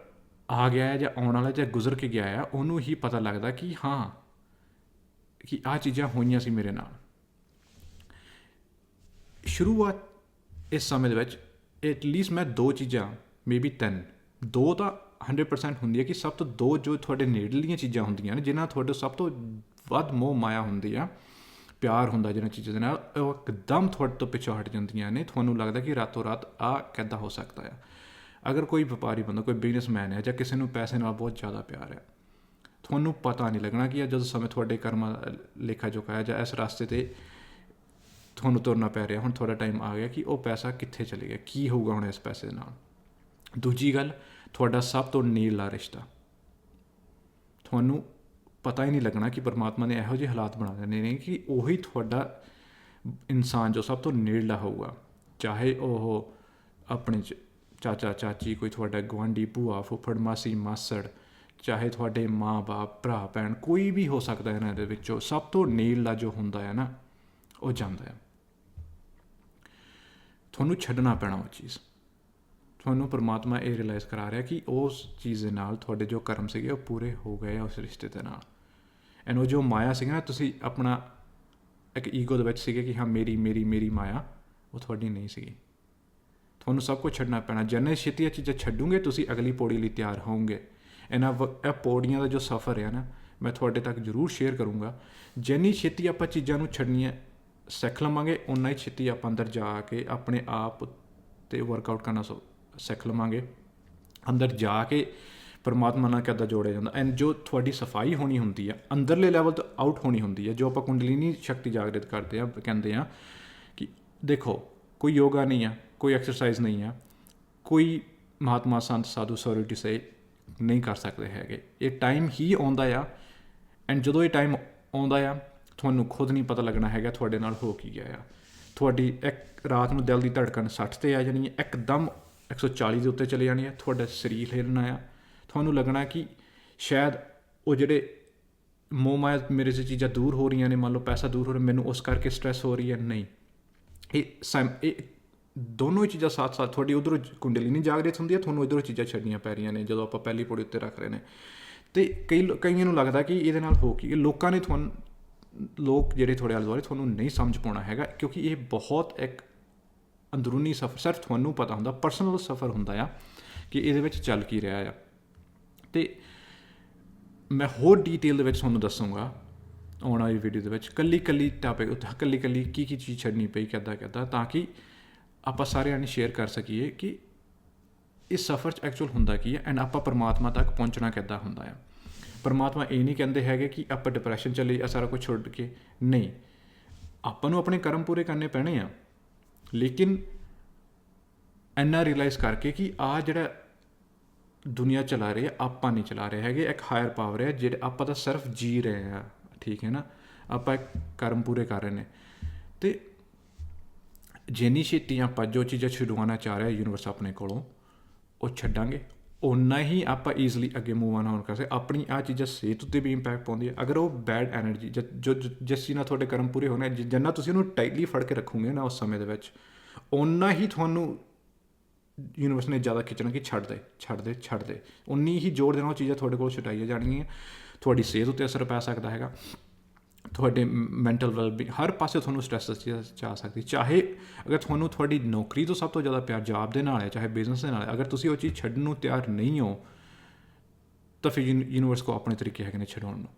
ਆ ਗਿਆ ਹੈ ਜਾਂ ਆਉਣ ਵਾਲਾ ਜਾਂ ਗੁਜ਼ਰ ਕੇ ਗਿਆ ਆ, ਉਹਨੂੰ ਹੀ ਪਤਾ ਲੱਗਦਾ ਕਿ ਹਾਂ, ਕਿ ਆ ਚੀਜ਼ਾਂ ਹੋਈਆਂ ਸੀ ਮੇਰੇ ਨਾਲ। ਸ਼ੁਰੂਆਤ ਇਸ ਸਮੇਂ ਦੇ ਵਿੱਚ ਐਟਲੀਸਟ ਮੈਂ ਦੋ ਚੀਜ਼ਾਂ ਮੇਬੀ ਤਿੰਨ। ਦੋ ਤਾਂ 100% ਹੁੰਦੀ ਹੈ ਕਿ ਸਭ ਤੋਂ ਦੋ ਜੋ ਤੁਹਾਡੇ ਨੇੜਲੀਆਂ ਚੀਜ਼ਾਂ ਹੁੰਦੀਆਂ ਨੇ, ਜਿਨ੍ਹਾਂ ਤੁਹਾਡੇ ਸਭ ਤੋਂ ਵੱਧ ਮੋਹ ਮਾਇਆ ਹੁੰਦੀ ਆ, ਪਿਆਰ ਹੁੰਦਾ ਜਿਹਨਾਂ ਚੀਜ਼ਾਂ ਦੇ ਨਾਲ, ਉਹ ਇੱਕਦਮ ਤੁਹਾਡੇ ਤੋਂ ਪਿੱਛੇ ਹਟ ਜਾਂਦੀਆਂ ਨੇ, ਤੁਹਾਨੂੰ ਲੱਗਦਾ ਕਿ ਰਾਤੋਂ ਰਾਤ ਆ ਕਿੱਦਾਂ ਹੋ ਸਕਦਾ ਆ। ਅਗਰ ਕੋਈ ਵਪਾਰੀ ਬੰਦਾ, ਕੋਈ ਬਿਜ਼ਨਸਮੈਨ ਹੈ ਜਾਂ ਕਿਸੇ ਨੂੰ ਪੈਸੇ ਨਾਲ ਬਹੁਤ ਜ਼ਿਆਦਾ ਪਿਆਰ ਹੈ ਤੁਹਾਨੂੰ ਪਤਾ ਨਹੀਂ ਲੱਗਣਾ ਕਿ ਜਦੋਂ ਸਮੇਂ ਤੁਹਾਡੇ ਕਰਮਾਂ ਲੇਖਾ ਜੋਖਾ ਹੈ ਜਾਂ ਇਸ ਰਸਤੇ ਤੇ ਤੁਹਾਨੂੰ ਤੁਰਨਾ ਪੈ ਰਿਹਾ, ਹੁਣ ਤੁਹਾਡਾ ਟਾਈਮ ਆ ਗਿਆ ਕਿ ਉਹ ਪੈਸਾ ਕਿੱਥੇ ਚਲੇ ਗਿਆ, ਕੀ ਹੋਊਗਾ ਹੁਣ ਇਸ ਪੈਸੇ ਨਾਲ? ਦੂਜੀ ਗੱਲ, ਤੁਹਾਡਾ ਸਭ ਤੋਂ ਨੇੜਲਾ ਰਿਸ਼ਤਾ। ਤੁਹਾਨੂੰ ਪਤਾ ਹੀ ਨਹੀਂ ਲੱਗਣਾ ਕਿ ਪਰਮਾਤਮਾ ਨੇ ਇਹੋ ਜਿਹੇ ਹਾਲਾਤ ਬਣਾ ਦੇਣੇ ਨੇ ਕਿ ਉਹੀ ਤੁਹਾਡਾ ਇਨਸਾਨ ਜੋ ਸਭ ਤੋਂ ਨੇੜਲਾ ਹੋਊਗਾ। ਚਾਹੇ ਉਹ ਆਪਣੇ ਚ- ਚਾਚਾ, ਚਾਚੀ, ਕੋਈ ਤੁਹਾਡਾ ਗੁਆਂਢੀ, ਭੂਆ, ਫੁੱਫੜ, ਮਾਸੀ, ਮਾਸੜ, ਚਾਹੇ ਤੁਹਾਡੇ ਮਾਂ-ਬਾਪ ਭਰਾ, ਭੈਣ, ਕੋਈ ਵੀ ਹੋ ਸਕਦਾ ਇਹਨਾਂ ਦੇ ਵਿੱਚੋਂ, ਸਭ ਤੋਂ ਨੇੜਲਾ ਜੋ ਹੁੰਦਾ ਹੈ ਨਾ, ਉਹ ਜਾਂਦਾ ਹੈ। ਤੁਹਾਨੂੰ ਛੱਡਣਾ ਪੈਣਾ ਉਹ ਚੀਜ਼। ਤੁਹਾਨੂੰ ਪਰਮਾਤਮਾ ਇਹ ਰਿਅਲਾਈਜ਼ ਕਰਾ ਰਿਹਾ ਕਿ ਉਸ ਚੀਜ਼ ਦੇ ਨਾਲ ਤੁਹਾਡੇ ਜੋ ਕਰਮ ਸੀਗੇ ਉਹ ਪੂਰੇ ਹੋ ਗਏ ਆ ਉਸ ਰਿਸ਼ਤੇ ਦੇ ਨਾਲ। ਐਂਡ ਉਹ ਜੋ ਮਾਇਆ ਸੀਗਾ ਨਾ, ਤੁਸੀਂ ਆਪਣਾ ਇੱਕ ਈਗੋ ਦੇ ਵਿੱਚ ਸੀਗੇ ਕਿ ਹਾਂ, ਮੇਰੀ ਮੇਰੀ ਮੇਰੀ ਮਾਇਆ, ਉਹ ਤੁਹਾਡੀ ਨਹੀਂ ਸੀਗੀ। ਤੁਹਾਨੂੰ ਸਭ ਕੁਝ ਛੱਡਣਾ ਪੈਣਾ। ਜਿੰਨੇ ਛੇਤੀ ਚੀਜ਼ਾਂ ਛੱਡੋਗੇ, ਤੁਸੀਂ ਅਗਲੀ ਪੌੜੀ ਲਈ ਤਿਆਰ ਹੋਵੋਗੇ। ਇਹਨਾਂ ਵ- ਇਹ ਪੌੜੀਆਂ ਦਾ ਜੋ ਸਫ਼ਰ ਹੈ ਨਾ, ਮੈਂ ਤੁਹਾਡੇ ਤੱਕ ਜ਼ਰੂਰ ਸ਼ੇਅਰ ਕਰੂੰਗਾ। ਜਿੰਨੀ ਛੇਤੀ ਆਪਾਂ ਚੀਜ਼ਾਂ ਨੂੰ ਛੱਡਣੀਆਂ ਸਿੱਖ ਲਵਾਂਗੇ ਉਨਾ ਹੀ ਛੇਤੀ ਆਪਾਂ ਅੰਦਰ ਜਾ ਕੇ ਆਪਣੇ ਆਪ ਤੇ ਵਰਕਆਊਟ ਕਰਨਾ ਸੋ- ਸਿੱਖ ਲਵਾਂਗੇ। ਅੰਦਰ ਜਾ ਕੇ ਪਰਮਾਤਮਾ ਨਾਲ ਕਿੱਦਾਂ ਜੋੜਿਆ ਜਾਂਦਾ। ਐਂਡ ਜੋ ਤੁਹਾਡੀ ਸਫ਼ਾਈ ਹੋਣੀ ਹੁੰਦੀ ਆ, ਅੰਦਰਲੇ ਲੈਵਲ ਤੋਂ ਆਊਟ ਹੋਣੀ ਹੁੰਦੀ ਹੈ ਜੋ ਆਪਾਂ ਕੁੰਡਲੀਨੀ ਸ਼ਕਤੀ ਜਾਗਰਿਤ ਕਰਦੇ ਆ, ਕਹਿੰਦੇ ਆ ਕਿ ਦੇਖੋ, ਕੋਈ ਯੋਗਾ ਨਹੀਂ ਆ, ਕੋਈ ਐਕਸਰਸਾਈਜ਼ ਨਹੀਂ ਆ, ਕੋਈ ਮਹਾਤਮਾ ਸੰਤ, ਸਾਧੂ, ਸੋਰਿਟੀ ਸੇ ਨਹੀਂ ਕਰ ਸਕਦੇ ਹੈਗੇ। ਇਹ ਟਾਈਮ ਹੀ ਆਉਂਦਾ ਆ। ਐਂਡ ਜਦੋਂ ਇਹ ਟਾਈਮ ਆਉਂਦਾ ਆ ਤੁਹਾਨੂੰ ਖੁਦ ਨਹੀਂ ਪਤਾ ਲੱਗਣਾ ਹੈਗਾ ਤੁਹਾਡੇ ਨਾਲ ਹੋ ਕੀ ਗਿਆ ਆ। ਤੁਹਾਡੀ ਇੱਕ ਰਾਤ ਨੂੰ ਦਿਲ ਦੀ ਧੜਕਣ 60 ਤੇ ਆ ਜਾਣੀ ਹੈ, ਇੱਕਦਮ 140 ਦੇ ਉੱਤੇ ਚਲੇ ਜਾਣੀ ਹੈ, ਤੁਹਾਡਾ ਸਰੀਰ ਹਿੱਲਣਾ ਆ। ਤੁਹਾਨੂੰ ਲੱਗਣਾ ਕਿ ਸ਼ਾਇਦ ਉਹ ਜਿਹੜੇ ਮੋਹ ਮੇਰੇ ਸੇ ਚੀਜ਼ਾਂ ਦੂਰ ਹੋ ਰਹੀਆਂ ਨੇ, ਮੰਨ ਲਓ ਪੈਸਾ ਦੂਰ ਹੋ ਰਿਹਾ, ਮੈਨੂੰ ਉਸ ਕਰਕੇ ਸਟ੍ਰੈਸ ਹੋ ਰਹੀ ਹੈ, ਨਹੀਂ। ਇਹ ਸਮ, ਇਹ ਦੋਨੋਂ ਹੀ ਚੀਜ਼ਾਂ ਸਾਥ ਸਾਥ, ਤੁਹਾਡੀ ਉਧਰੋਂ ਕੁੰਡਲੀਨੀ ਜਾਗਰਿਤ ਹੁੰਦੀ ਹੈ, ਤੁਹਾਨੂੰ ਇਧਰੋਂ ਚੀਜ਼ਾਂ ਛੱਡਣੀਆਂ ਪੈ ਰਹੀਆਂ ਨੇ, ਜਦੋਂ ਆਪਾਂ ਪਹਿਲੀ ਪੌੜੀ ਉੱਤੇ ਰੱਖ ਰਹੇ ਨੇ। ਤੇ ਕਈ ਲੋ- ਕਈਆਂ ਨੂੰ ਲੱਗਦਾ ਕਿ ਇਹਦੇ ਨਾਲ ਹੋ ਕੀ, ਇਹ ਲੋਕਾਂ ਨੇ ਤੁਹਾਨੂੰ ਲੋਕ ਜਿਹੜੇ ਤੁਹਾਡੇ ਆਲੇ ਦੁਆਲੇ ਤੁਹਾਨੂੰ ਨਹੀਂ ਸਮਝ ਪਾਉਣਾ ਹੈਗਾ, ਕਿਉਂਕਿ ਇਹ ਬਹੁਤ ਇੱਕ ਅੰਦਰੂਨੀ ਸਫ਼ਰ, ਸਿਰਫ ਤੁਹਾਨੂੰ ਪਤਾ ਹੁੰਦਾ ਪਰਸਨਲ ਸਫ਼ਰ ਹੁੰਦਾ ਆ, ਕਿ ਇਹਦੇ ਵਿੱਚ ਚੱਲ ਕੀ ਰਿਹਾ ਆ। ਤੇ ਮੈਂ ਹੋਰ ਡੀਟੇਲ ਦੇ ਵਿੱਚ ਤੁਹਾਨੂੰ ਦੱਸੂਗਾ, ਆਉਣ ਵਾਲੀ ਵੀਡੀਓ ਦੇ ਵਿੱਚ ਕੱਲੀ ਕੱਲੀ ਟਾਪਿਕ ਉੱਤੇ ਕੱਲੀ ਕੱਲੀ ਕੀ ਕੀ ਚੀਜ਼ ਛੱਡਣੀ ਪਈ ਕਿੱਦਾਂ ਕਿੱਦਾਂ ਤਾਂ ਕਿ ਆਪਾਂ ਸਾਰਿਆਂ ਨੇ ਸ਼ੇਅਰ ਕਰ ਸਕੀਏ ਕਿ ਇਸ ਸਫ਼ਰ 'ਚ ਐਕਚੁਅਲ ਹੁੰਦਾ ਕੀ ਹੈ ਐਂਡ ਆਪਾਂ ਪਰਮਾਤਮਾ ਤੱਕ ਪਹੁੰਚਣਾ ਕਿੱਦਾਂ ਹੁੰਦਾ ਹੈ ਪਰਮਾਤਮਾ ਇਹ ਨਹੀਂ ਕਹਿੰਦੇ ਹੈਗੇ ਕਿ ਆਪਾਂ ਡਿਪਰੈਸ਼ਨ ਚੱਲੇ ਆ ਸਾਰਾ ਕੁਝ ਛੱਡ ਕੇ। ਨਹੀਂ। ਆਪਾਂ ਨੂੰ ਆਪਣੇ ਕਰਮ ਪੂਰੇ ਕਰਨੇ ਪੈਣੇ ਆ। ਲੇਕਿਨ ਐਨਾ ਰਿਅਲਾਈਜ਼ ਕਰਕੇ ਕਿ ਆ ਜਿਹੜਾ ਦੁਨੀਆ ਚਲਾ ਰਹੀ ਹੈ ਆਪਾਂ ਨਹੀਂ ਚਲਾ ਰਹੇ ਹੈਗੇ। ਇੱਕ ਹਾਇਰ ਪਾਵਰ ਹੈ ਜਿਹੜੇ ਆਪਾਂ ਤਾਂ ਸਿਰਫ ਜੀ ਰਹੇ ਆ। ਠੀਕ ਹੈ ਨਾ? ਆਪਾਂ ਕਰਮ ਪੂਰੇ ਕਰ ਰਹੇ ਨੇ। ਤੇ ਜਿੰਨੀ ਛੇਤੀ ਆਪਾਂ ਜੋ ਚੀਜ਼ਾਂ ਛੁਡਵਾਉਣਾ ਚਾਹ ਰਿਹਾ ਯੂਨੀਵਰਸ ਆਪਣੇ ਕੋਲੋਂ, ਉਹ ਛੱਡਾਂਗੇ। ਉਨਾ ਹੀ ਆਪਾਂ ਈਜ਼ੀਲੀ ਅੱਗੇ ਮੂਵ ਆਨ ਹੋਣ ਕਰ ਸਕਦੇ। ਆਪਣੀ ਆ ਚੀਜ਼ਾਂ ਸਿਹਤ ਉੱਤੇ ਵੀ ਇੰਪੈਕਟ ਪਾਉਂਦੀ ਹੈ ਅਗਰ ਉਹ ਬੈਡ એનર્ਜੀ ਜੋ ਜਿਸ ਚੀਜ਼ ਨਾਲ ਤੁਹਾਡੇ ਕਰਮ ਪੂਰੇ ਹੋਣੇ ਜਿੰਨਾ ਤੁਸੀਂ ਉਹਨੂੰ ਟਾਈਟਲੀ ਫੜ ਕੇ ਰੱਖੋਗੇ ਨਾ ਉਸ ਸਮੇਂ ਦੇ ਵਿੱਚ ਉਨਾ ਹੀ ਤੁਹਾਨੂੰ ਯੂਨੀਵਰਸ ਨੇ ਜ਼ਿਆਦਾ ਖਿੱਚਣਾ ਕਿ ਛੱਡ ਦੇ ਛੱਡ ਦੇ ਛੱਡ ਦੇ। ਉਨੀ ਹੀ ਜੋਰ ਦੇਣਾ ਉਹ ਚੀਜ਼ਾਂ ਤੁਹਾਡੇ ਕੋਲ ਛੁਟਾਈਆਂ ਜਾਣਗੀਆਂ। ਤੁਹਾਡੀ ਸਿਹਤ ਉੱਤੇ ਅਸਰ ਪੈ ਸਕਦਾ ਹੈਗਾ। ਤੁਹਾਡੇ ਮੈਂਟਲ ਵੈਲਬੀਇੰਗ ਹਰ ਪਾਸੇ ਤੁਹਾਨੂੰ ਸਟ੍ਰੈਸ ਚਾ ਸਕਦੀ। ਚਾਹੇ ਅਗਰ ਤੁਹਾਨੂੰ ਤੁਹਾਡੀ ਨੌਕਰੀ ਤੋਂ ਸਭ ਤੋਂ ਜ਼ਿਆਦਾ ਪਿਆਰ ਜੌਬ ਦੇ ਨਾਲ ਹੈ, ਚਾਹੇ ਬਿਜ਼ਨਸ ਦੇ ਨਾਲ ਹੈ, ਅਗਰ ਤੁਸੀਂ ਉਹ ਚੀਜ਼ ਛੱਡਣ ਨੂੰ ਤਿਆਰ ਨਹੀਂ ਹੋ, ਤਾਂ ਫਿਰ ਯੂਨੀਵਰਸ ਕੋ ਆਪਣੇ ਤਰੀਕੇ ਹੈਗੇ ਨੇ ਛਡਾਉਣ ਨੂੰ।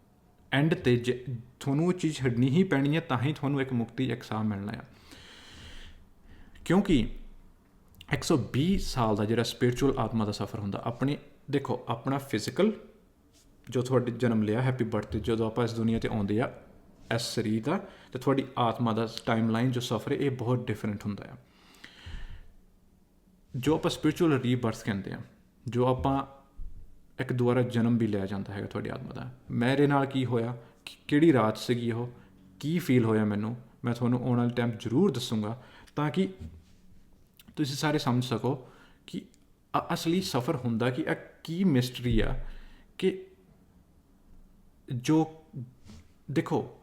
ਐਂਡ ਤੇ ਜੇ ਤੁਹਾਨੂੰ ਉਹ ਚੀਜ਼ ਛੱਡਣੀ ਹੀ ਪੈਣੀ ਹੈ, ਤਾਂ ਹੀ ਤੁਹਾਨੂੰ ਇੱਕ ਮੁਕਤੀ, ਇੱਕ ਸਾਹ ਮਿਲਣਾ ਹੈ ਕਿਉਂਕਿ 120 ਸਾਲ ਦਾ ਜਿਹੜਾ ਸਪਿਰਚੁਅਲ ਆਤਮਾ ਦਾ ਸਫ਼ਰ ਹੁੰਦਾ, ਆਪਣੇ, ਦੇਖੋ, ਆਪਣਾ ਫਿਜ਼ੀਕਲ ਜੋ ਤੁਹਾਡੇ ਜਨਮ ਲਿਆ ਹੈਪੀ ਬਰਥਡੇ ਜਦੋਂ ਆਪਾਂ ਇਸ ਦੁਨੀਆ ਤੇ ਆਉਂਦੇ ਆ ਇਸ ਸਰੀਰ ਦਾ ਤੇ ਤੁਹਾਡੀ ਆਤਮਾ ਦਾ ਟਾਈਮਲਾਈਨ ਜੋ ਸਫ਼ਰ ਹੈ, ਇਹ ਬਹੁਤ ਡਿਫਰੈਂਟ ਹੁੰਦਾ ਆ ਜੋ ਆਪਾਂ ਸਪਿਰਚੁਅਲ ਰੀਬਰਥ ਕਹਿੰਦੇ ਆ ਜੋ ਆਪਾਂ ਇੱਕ ਦੁਬਾਰਾ ਜਨਮ ਵੀ ਲਿਆ ਜਾਂਦਾ ਹੈਗਾ ਤੁਹਾਡੀ ਆਤਮਾ ਦਾ। ਮੇਰੇ ਨਾਲ ਕੀ ਹੋਇਆ? ਕਿ- ਕਿਹੜੀ ਰਾਤ ਸੀਗੀ ਉਹ? ਕੀ ਫੀਲ ਹੋਇਆ ਮੈਨੂੰ? ਮੈਂ ਤੁਹਾਨੂੰ ਆਉਣ ਵਾਲੇ ਟਾਈਮ ਜ਼ਰੂਰ ਦੱਸੂਗਾ ਤਾਂ ਕਿ ਤੁਸੀਂ ਸਾਰੇ ਸਮਝ ਸਕੋ ਕਿ ਅਸਲੀ ਸਫ਼ਰ ਹੁੰਦਾ ਕਿ ਇਹ ਕੀ ਮਿਸਟਰੀ ਆ ਕਿ ਜੋ ਦੇਖੋ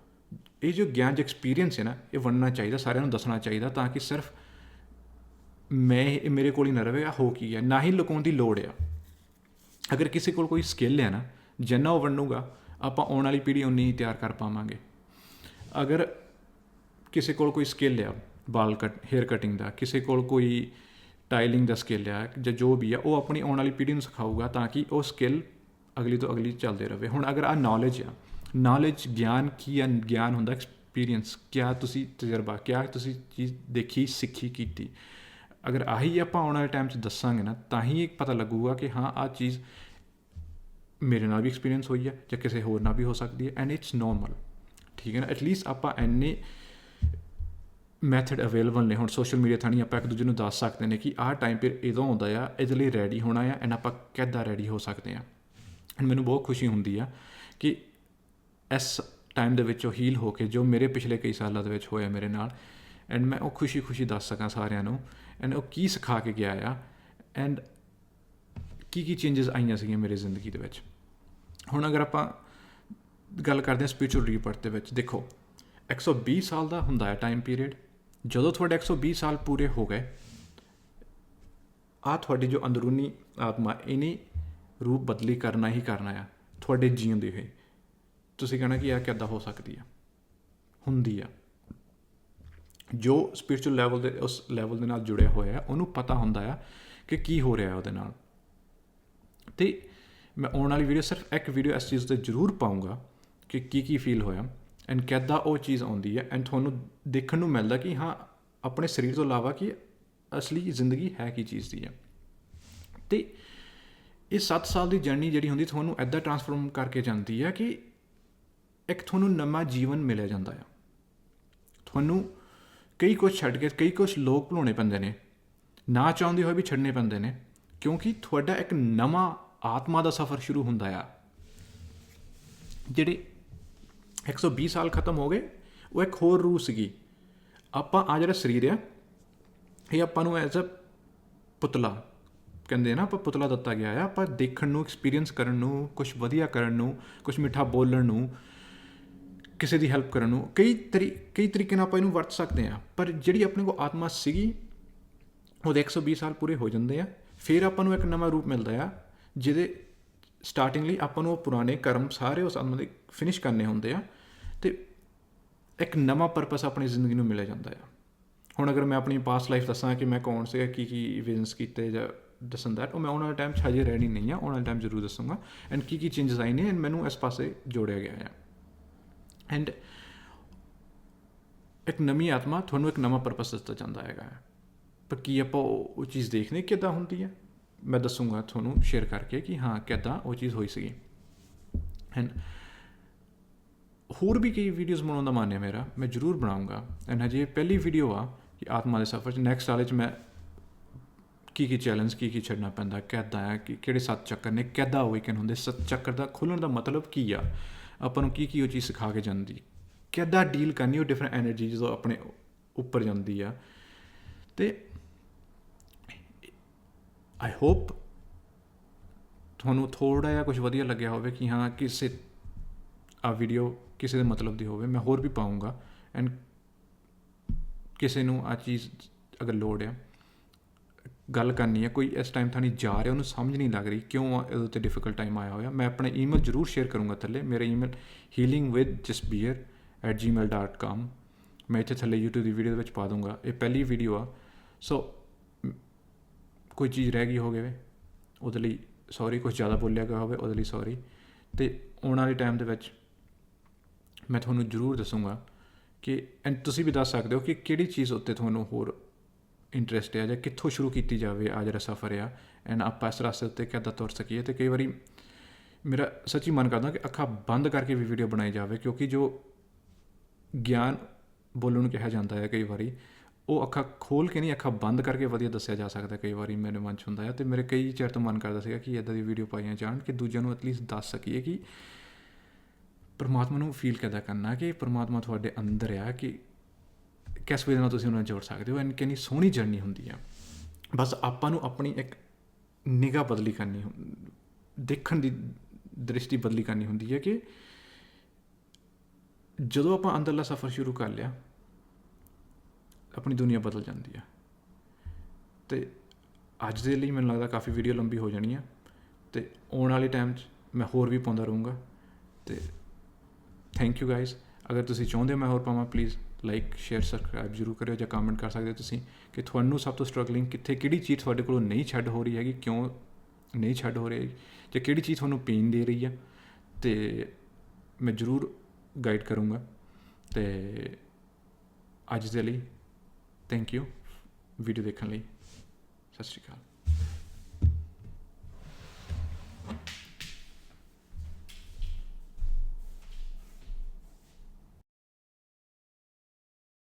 ਇਹ ਜੋ ਗਿਆਨ, ਜੋ ਐਕਸਪੀਰੀਅੰਸ ਹੈ ਨਾ, ਇਹ ਵੰਡਣਾ ਚਾਹੀਦਾ, ਸਾਰਿਆਂ ਨੂੰ ਦੱਸਣਾ ਚਾਹੀਦਾ ਤਾਂ ਕਿ ਸਿਰਫ ਮੈਂ, ਇਹ ਮੇਰੇ ਕੋਲ ਹੀ ਨਾ ਰਵੇ, ਆ ਹੋ ਕੀ ਹੈ ਨਾ ਹੀ ਲੁਕਾਉਣ ਦੀ ਲੋੜ ਆ। ਅਗਰ ਕਿਸੇ ਕੋਲ ਕੋਈ ਸਕਿੱਲ ਹੈ ਨਾ, ਜਿੰਨਾ ਉਹ ਵੰਡੂਗਾ, ਆਪਾਂ ਆਉਣ ਵਾਲੀ ਪੀੜ੍ਹੀ ਉਨੀ ਹੀ ਤਿਆਰ ਕਰ ਪਾਵਾਂਗੇ। ਅਗਰ ਕਿਸੇ ਕੋਲ ਕੋਈ ਸਕਿੱਲ ਆ, ਬਾਲ ਕਟ ਹੇਅਰ ਕਟਿੰਗ ਦਾ, ਕਿਸੇ ਕੋਲ ਕੋਈ ਟਾਈਲਿੰਗ ਦਾ ਸਕਿੱਲ ਆ, ਜਾਂ ਜੋ ਵੀ ਆ, ਉਹ ਆਪਣੀ ਆਉਣ ਵਾਲੀ ਪੀੜ੍ਹੀ ਨੂੰ ਸਿਖਾਊਗਾ ਤਾਂ ਕਿ ਉਹ ਸਕਿੱਲ ਅਗਲੀ ਤੋਂ ਅਗਲੀ ਚੱਲਦੇ ਰਹੇ ਹੁਣ ਅਗਰ ਆ ਨੌਲੇਜ ਆ ਨੌਲੇਜ ਗਿਆਨ ਕੀ ਆ ਗਿਆਨ ਹੁੰਦਾ ਐਕਸਪੀਰੀਅੰਸ ਕਿਆ ਤੁਸੀਂ ਤਜਰਬਾ ਕਿਆ ਤੁਸੀਂ ਚੀਜ਼ ਦੇਖੀ ਸਿੱਖੀ ਕੀਤੀ ਅਗਰ ਆਹੀ ਆਪਾਂ ਆਉਣ ਵਾਲੇ ਟਾਈਮ 'ਚ ਦੱਸਾਂਗੇ ਨਾ ਤਾਂ ਹੀ ਇੱਕ ਪਤਾ ਲੱਗੂਗਾ ਕਿ ਹਾਂ ਆ ਚੀਜ਼ ਮੇਰੇ ਨਾਲ ਵੀ ਐਕਸਪੀਰੀਅੰਸ ਹੋਈ ਹੈ ਜਾਂ ਕਿਸੇ ਹੋਰ ਨਾਲ ਵੀ ਹੋ ਸਕਦੀ ਹੈ ਐਂਡ ਇਟਸ ਨਾਰਮਲ ਠੀਕ ਹੈ ਨਾ ਐਟਲੀਸਟ ਆਪਾਂ ਐਨੇ ਮੈਥਡ ਅਵੇਲੇਬਲ ਨੇ ਹੁਣ ਸੋਸ਼ਲ ਮੀਡੀਆ ਥਾਣੀ ਆਪਾਂ ਇੱਕ ਦੂਜੇ ਨੂੰ ਦੱਸ ਸਕਦੇ ਨੇ ਕਿ ਆਹ ਟਾਈਮ ਪੀਰੀਅਡ ਇਦੋਂ ਆਉਂਦਾ ਆ ਇਹਦੇ ਲਈ ਰੈਡੀ ਹੋਣਾ ਆ ਐਂਡ ਆਪਾਂ ਕਿੱਦਾਂ ਰੈਡੀ ਹੋ ਸਕਦੇ ਆ ਐਂਡ ਮੈਨੂੰ ਬਹੁਤ ਖੁਸ਼ੀ ਹੁੰਦੀ ਆ ਕਿ ਇਸ ਟਾਈਮ ਦੇ ਵਿੱਚੋਂ ਹੀਲ ਹੋ ਕੇ ਜੋ ਮੇਰੇ ਪਿਛਲੇ ਕਈ ਸਾਲਾਂ ਦੇ ਵਿੱਚ ਹੋਇਆ ਮੇਰੇ ਨਾਲ ਐਂਡ ਮੈਂ ਉਹ ਖੁਸ਼ੀ-ਖੁਸ਼ੀ ਦੱਸ ਸਕਾਂ ਸਾਰਿਆਂ ਨੂੰ ਐਂਡ ਉਹ ਕੀ ਸਿਖਾ ਕੇ ਗਿਆ ਆ ਐਂਡ ਕੀ ਕੀ ਚੇਂਜਸ ਆਈਆਂ ਸੀਗੀਆਂ ਮੇਰੇ ਜ਼ਿੰਦਗੀ ਦੇ ਵਿੱਚ। ਹੁਣ ਅਗਰ ਆਪਾਂ ਗੱਲ ਕਰਦੇ ਹਾਂ ਸਪਿਰਚੁਅਲ ਰੀਬਰਥ ਦੇ ਵਿੱਚ, ਦੇਖੋ 120 ਸਾਲ ਦਾ ਹੁੰਦਾ ਹੈ ਟਾਈਮ ਪੀਰੀਅਡ ਜਦੋਂ ਤੁਹਾਡੇ 120 ਸਾਲ ਪੂਰੇ ਹੋ ਗਏ ਆ ਤੁਹਾਡੀ ਜੋ ਅੰਦਰੂਨੀ ਆਤਮਾ, ਇਹਨੇ ਰੂਪ ਬਦਲੀ ਕਰਨਾ ਹੀ ਕਰਨਾ ਆ, ਤੁਹਾਡੇ ਜੀਣ ਦੇ ਹੋਏ। ਤੁਸੀਂ ਕਹਣਾ ਕਿ ਇਹ ਕਿੱਦਾਂ ਹੋ ਸਕਦੀ ਆ ਹੁੰਦੀ ਆ ਜੋ ਸਪਿਰਚੁਅਲ ਲੈਵਲ ਦੇ, ਉਸ ਲੈਵਲ ਦੇ ਨਾਲ ਜੁੜਿਆ ਹੋਇਆ ਹੈ, ਉਹਨੂੰ ਪਤਾ ਹੁੰਦਾ ਆ ਕਿ ਕੀ ਹੋ ਰਿਹਾ ਉਹਦੇ ਨਾਲ। ਤੇ ਮੈਂ ਆਉਣ ਵਾਲੀ ਵੀਡੀਓ ਸਿਰਫ ਇੱਕ ਵੀਡੀਓ ਇਸ ਚੀਜ਼ ਤੇ ਜ਼ਰੂਰ ਪਾਉਂਗਾ ਕਿ ਕੀ ਕੀ ਫੀਲ ਹੋਇਆ ਐਂਡ ਕਿੱਦਾਂ ਉਹ ਚੀਜ਼ ਆਉਂਦੀ ਹੈ ਐਂਡ ਤੁਹਾਨੂੰ ਦੇਖਣ ਨੂੰ ਮਿਲਦਾ ਕਿ ਹਾਂ, ਆਪਣੇ ਸਰੀਰ ਤੋਂ ਇਲਾਵਾ ਕਿ ਅਸਲੀ ਜ਼ਿੰਦਗੀ ਹੈ ਕੀ ਚੀਜ਼ ਦੀ ਹੈ। ਤੇ ਇਹ 7 ਸਾਲ ਦੀ ਜਰਨੀ ਜਿਹੜੀ ਹੁੰਦੀ ਤੁਹਾਨੂੰ ਐਦਾਂ ਟਰਾਂਸਫਾਰਮ ਕਰਕੇ ਜਾਂਦੀ ਹੈ ਕਿ ਇੱਕ ਤੁਹਾਨੂੰ ਨਵਾਂ ਜੀਵਨ ਮਿਲਿਆ ਜਾਂਦਾ ਆ। ਤੁਹਾਨੂੰ ਕਈ ਕੁਝ ਛੱਡ ਕੇ, ਕਈ ਕੁਝ ਲੋਕ ਭੁਲਾਉਣੇ ਪੈਂਦੇ ਨੇ। ਨਾ ਚਾਹੁੰਦੇ ਹੋਏ ਵੀ ਛੱਡਨੇ ਪੈਂਦੇ ਨੇ, ਕਿਉਂਕਿ ਤੁਹਾਡਾ ਇੱਕ ਨਵਾਂ ਆਤਮਾ ਦਾ ਸਫ਼ਰ ਸ਼ੁਰੂ ਹੁੰਦਾ ਆ। ਜਿਹੜੇ 120 ਸਾਲ ਖਤਮ ਹੋ ਗਏ, ਉਹ ਇੱਕ ਹੋਰ ਰੂਹ ਸੀਗੀ। ਆਪਾਂ ਆ ਜਿਹੜਾ ਸਰੀਰ ਆ, ਇਹ ਆਪਾਂ ਨੂੰ ਐਜ਼ ਅ ਪੁਤਲਾ ਕਹਿੰਦੇ ਆ ਨਾ, ਆਪਾਂ ਪੁਤਲਾ ਦਿੱਤਾ ਗਿਆ ਆ। ਆਪਾਂ ਦੇਖਣ ਨੂੰ ਐਕਸਪੀਰੀਅੰਸ ਕਰਨ ਨੂੰ ਕੁਝ ਵਧੀਆ ਕਰਨ ਨੂੰ ਕੁਝ ਮਿੱਠਾ ਬੋਲਣ ਨੂੰ ਕਿਸੇ ਦੀ ਹੈਲਪ ਕਰਨ ਨੂੰ, ਕਈ ਤਰੀ, ਕਈ ਤਰੀਕੇ ਨਾਲ ਆਪਾਂ ਇਹਨੂੰ ਵਰਤ ਸਕਦੇ ਆ ਪਰ ਜਿਹੜੀ ਆਪਣੇ ਕੋਲ ਆਤਮਾ ਸੀਗੀ ਉਹਦੇ 120 ਸਾਲ ਪੂਰੇ ਹੋ ਜਾਂਦੇ ਆ, ਫਿਰ ਆਪਾਂ ਨੂੰ ਇੱਕ ਨਵਾਂ ਰੂਪ ਮਿਲਦਾ ਆ, ਜਿਹਦੇ ਸਟਾਰਟਿੰਗ ਲਈ ਆਪਾਂ ਨੂੰ ਉਹ ਪੁਰਾਣੇ ਕਰਮ ਸਾਰੇ ਉਸ ਆਤਮਾ ਦੇ ਫਿਨਿਸ਼ ਕਰਨੇ ਹੁੰਦੇ ਆ, ਤੇ ਇੱਕ ਨਵਾਂ ਪਰਪਸ ਆਪਣੀ ਜ਼ਿੰਦਗੀ ਨੂੰ ਮਿਲਿਆ ਜਾਂਦਾ ਆ। ਹੁਣ ਅਗਰ ਮੈਂ ਆਪਣੀ ਪਾਸਟ ਲਾਈਫ ਦੱਸਾਂ ਕਿ ਮੈਂ ਕੌਣ ਸੀਗਾ, ਕੀ ਕੀ ਇਵੈਂਟਸ ਕੀਤੇ ਜਾਂ ਦੱਸਣ ਦਾ ਉਹ ਮੈਂ ਉਹਨਾਂ ਟਾਈਮ 'ਚ ਹਜੇ ਰਹਿਣੀ ਨਹੀਂ ਆ ਉਹਨਾਂ ਟਾਈਮ ਜ਼ਰੂਰ ਦੱਸੂਗਾ ਐਂਡ ਕੀ ਕੀ ਚੇਂਜਸ ਆਏ ਨੇ ਐਂਡ ਮੈਨੂੰ ਇਸ ਪਾਸੇ ਜੋੜਿਆ ਗਿਆ ਆ। ਐਂਡ ਇੱਕ ਨਵੀਂ ਆਤਮਾ ਤੁਹਾਨੂੰ ਇੱਕ ਨਵਾਂ ਪਰਪਸ ਦਿੱਤਾ ਜਾਂਦਾ ਹੈਗਾ ਪਰ ਕੀ ਆਪਾਂ ਉਹ ਉਹ ਚੀਜ਼ ਦੇਖਨੇ ਕਿੱਦਾਂ ਹੁੰਦੀ ਹੈ ਮੈਂ ਦੱਸੂਗਾ ਤੁਹਾਨੂੰ ਸ਼ੇਅਰ ਕਰਕੇ ਕਿ ਹਾਂ ਕਿੱਦਾਂ ਉਹ ਚੀਜ਼ ਹੋਈ ਸੀਗੀ ਐਂਡ ਹੋਰ ਵੀ ਕਈ ਵੀਡੀਓਜ਼ ਬਣਾਉਣ ਦਾ ਮਨ ਹੈ ਮੇਰਾ ਮੈਂ ਜ਼ਰੂਰ ਬਣਾਉਂਗਾ ਐਂਡ ਹਜੇ ਪਹਿਲੀ ਵੀਡੀਓ ਆ ਕਿ ਆਤਮਾ ਦੇ ਸਫ਼ਰ 'ਚ ਨੈਕਸਟ ਵਾਲੇ 'ਚ ਮੈਂ ਕੀ ਕੀ ਚੈਲੰਜ ਕੀ ਕੀ ਛੱਡਣਾ ਪੈਂਦਾ ਕਿੱਦਾਂ ਆ ਕਿ ਕਿਹੜੇ ਸੱਤ ਚੱਕਰ ਨੇ ਕਿੱਦਾਂ ਅਵੇਕਨ ਹੁੰਦੇ ਸੱਤ ਚੱਕਰ ਦਾ ਖੁੱਲਣ ਦਾ ਮਤਲਬ ਕੀ ਆ ਆਪਾਂ ਨੂੰ ਕੀ ਕੀ ਉਹ ਚੀਜ਼ ਸਿਖਾ ਕੇ ਜਾਂਦੀ। ਕਿੱਦਾਂ ਡੀਲ ਕਰਨੀ ਉਹ ਡਿਫਰੈਂਟ એનર્ਜੀ ਜਦੋਂ ਆਪਣੇ ਉੱਪਰ ਜਾਂਦੀ ਆ। ਤੇ ਆਈ ਹੋਪ ਤੁਹਾਨੂੰ ਥੋੜਾ ਜਿਹਾ ਕੁਝ ਵਧੀਆ ਲੱਗਿਆ ਹੋਵੇ ਕਿ ਹਾਂ, ਕਿਸੇ ਆ ਵੀਡੀਓ ਕਿਸੇ ਦੇ ਮਤਲਬ ਦੀ ਹੋਵੇ, ਮੈਂ ਹੋਰ ਵੀ ਪਾਉਂਗਾ ਐਂਡ ਕਿਸੇ ਨੂੰ ਆ ਚੀਜ਼ ਅਗਰ ਲੋੜ ਹੈ ਗੱਲ ਕਰਨੀ ਹੈ ਕੋਈ ਇਸ ਟਾਈਮ ਥਾਣੀ ਜਾ ਰਿਹਾ, ਉਹਨੂੰ ਸਮਝ ਨਹੀਂ ਲੱਗ ਰਹੀ, ਕਿਉਂ ਇਹਦੇ ਉੱਤੇ ਡਿਫਿਕਲਟ ਟਾਈਮ ਆਇਆ ਹੋਇਆ। ਮੈਂ ਆਪਣਾ ਈਮੇਲ ਜ਼ਰੂਰ ਸ਼ੇਅਰ ਕਰੂੰਗਾ ਥੱਲੇ, ਮੇਰਾ ਈਮੇਲ healingwithjustbeer@gmail.com ਮੈਂ ਇੱਥੇ ਥੱਲੇ YouTube ਦੀ ਵੀਡੀਓ ਦੇ ਵਿੱਚ ਪਾ ਦੂੰਗਾ, ਇਹ ਪਹਿਲੀ ਵੀਡੀਓ ਆ। ਸੋ ਕੋਈ ਚੀਜ਼ ਰਹਿ ਗਈ ਹੋਵੇ, ਉਹਦੇ ਲਈ ਸੌਰੀ ਕੁਝ ਜ਼ਿਆਦਾ ਬੋਲਿਆ ਗਿਆ ਹੋਵੇ, ਉਹਦੇ ਲਈ ਸੌਰੀ ਤੇ ਆਉਣ ਵਾਲੇ ਟਾਈਮ ਦੇ ਵਿੱਚ ਮੈਂ ਤੁਹਾਨੂੰ ਜ਼ਰੂਰ ਦੱਸੂੰਗਾ ਕਿ ਐਂਡ ਤੁਸੀਂ ਵੀ ਦੱਸ ਸਕਦੇ ਹੋ ਕਿ ਕਿਹੜੀ ਚੀਜ਼ ਉੱਤੇ ਤੁਹਾਨੂੰ ਹੋਰ ਇੰਟਰਸਟ ਹੈ ਜਾਂ ਕਿੱਥੋਂ ਸ਼ੁਰੂ ਕੀਤੀ ਜਾਵੇ ਆ ਜਿਹੜਾ ਸਫ਼ਰ ਆ ਐਂਡ ਆਪਾਂ ਇਸ ਰਸਤੇ ਉੱਤੇ ਕਿੱਦਾਂ ਤੁਰ ਸਕੀਏ ਤੇ ਕਈ ਵਾਰੀ ਮੇਰਾ ਸੱਚੀ ਮਨ ਕਰਦਾ ਕਿ ਅੱਖਾਂ ਬੰਦ ਕਰਕੇ ਵੀ ਵੀਡੀਓ ਬਣਾਈ ਜਾਵੇ, ਕਿਉਂਕਿ ਜੋ ਗਿਆਨ ਬੋਲਣ ਨੂੰ ਕਿਹਾ ਜਾਂਦਾ ਹੈ ਕਈ ਵਾਰੀ, ਉਹ ਅੱਖਾਂ ਖੋਲ ਕੇ ਨਹੀਂ, ਅੱਖਾਂ ਬੰਦ ਕਰਕੇ ਵਧੀਆ ਦੱਸਿਆ ਜਾ ਸਕਦਾ ਕਈ ਵਾਰੀ ਮੇਰੇ ਮਨ 'ਚ ਹੁੰਦਾ ਹੈ ਤੇ ਮੇਰੇ ਕਈ ਚਿਰ ਤੋਂ ਮਨ ਕਰਦਾ ਸੀਗਾ ਕਿ ਇਦਾਂ ਦੀ ਵੀਡੀਓ ਪਾਈਆਂ ਜਾਣ ਕਿ ਦੂਜਿਆਂ ਨੂੰ ਐਟਲੀਸਟ ਦੱਸ ਸਕੀਏ ਕਿ ਪਰਮਾਤਮਾ ਨੂੰ ਫੀਲ ਕਿੱਦਾਂ ਕਰਨਾ, ਕਿ ਪਰਮਾਤਮਾ ਤੁਹਾਡੇ ਅੰਦਰ ਆ ਕਿ ਕਿਸ ਵੇ ਨਾਲ ਤੁਸੀਂ ਉਹਨਾਂ ਨੂੰ ਜੋੜ ਸਕਦੇ ਹੋ? ਐਂਡ ਕਿੰਨੀ ਸੋਹਣੀ ਜਰਨੀ ਹੁੰਦੀ ਆ। ਬਸ ਆਪਾਂ ਨੂੰ ਆਪਣੀ ਇੱਕ ਨਿਗਾਹ ਬਦਲੀ ਕਰਨੀ ਦੇਖਣ ਦੀ ਦ੍ਰਿਸ਼ਟੀ ਬਦਲੀ ਕਰਨੀ ਹੁੰਦੀ ਹੈ ਕਿ ਜਦੋਂ ਆਪਾਂ ਅੰਦਰਲਾ ਸਫ਼ਰ ਸ਼ੁਰੂ ਕਰ ਲਿਆ, ਆਪਣੀ ਦੁਨੀਆ ਬਦਲ ਜਾਂਦੀ ਹੈ ਤੇ ਅੱਜ ਦੇ ਲਈ ਮੈਨੂੰ ਲੱਗਦਾ ਕਾਫੀ ਵੀਡੀਓ ਲੰਬੀ ਹੋ ਜਾਣੀ ਆ। ਤੇ ਆਉਣ ਵਾਲੇ ਟਾਈਮ 'ਚ ਮੈਂ ਹੋਰ ਵੀ ਪਾਉਂਦਾ ਰਹੂੰਗਾ। ਤੇ ਥੈਂਕ ਯੂ ਗਾਇਸ ਅਗਰ ਤੁਸੀਂ ਚਾਹੁੰਦੇ ਮੈਂ ਹੋਰ ਪਾਵਾਂ ਪਲੀਜ਼ ਲਾਈਕ ਸ਼ੇਅਰ ਸਬਸਕ੍ਰਾਈਬ ਜ਼ਰੂਰ ਕਰਿਓ ਜਾਂ ਕਮੈਂਟ ਕਰ ਸਕਦੇ ਹੋ ਤੁਸੀਂ ਕਿ ਤੁਹਾਨੂੰ ਸਭ ਤੋਂ ਸਟਰਗਲਿੰਗ ਕਿੱਥੇ, ਕਿਹੜੀ ਚੀਜ਼ ਤੁਹਾਡੇ ਕੋਲੋਂ ਨਹੀਂ ਛੱਡ ਹੋ ਰਹੀ ਹੈਗੀ, ਕਿਉਂ ਨਹੀਂ ਛੱਡ ਹੋ ਰਹੀ ਜਾਂ ਕਿਹੜੀ ਚੀਜ਼ ਤੁਹਾਨੂੰ ਪੇਨ ਦੇ ਰਹੀ ਆ, ਤੇ ਮੈਂ ਜ਼ਰੂਰ ਗਾਈਡ ਕਰੂੰਗਾ। ਤੇ ਅੱਜ ਦੇ ਲਈ ਥੈਂਕ ਯੂ ਵੀਡੀਓ ਦੇਖਣ ਲਈ। ਸਤਿ ਸ਼੍ਰੀ ਅਕਾਲ।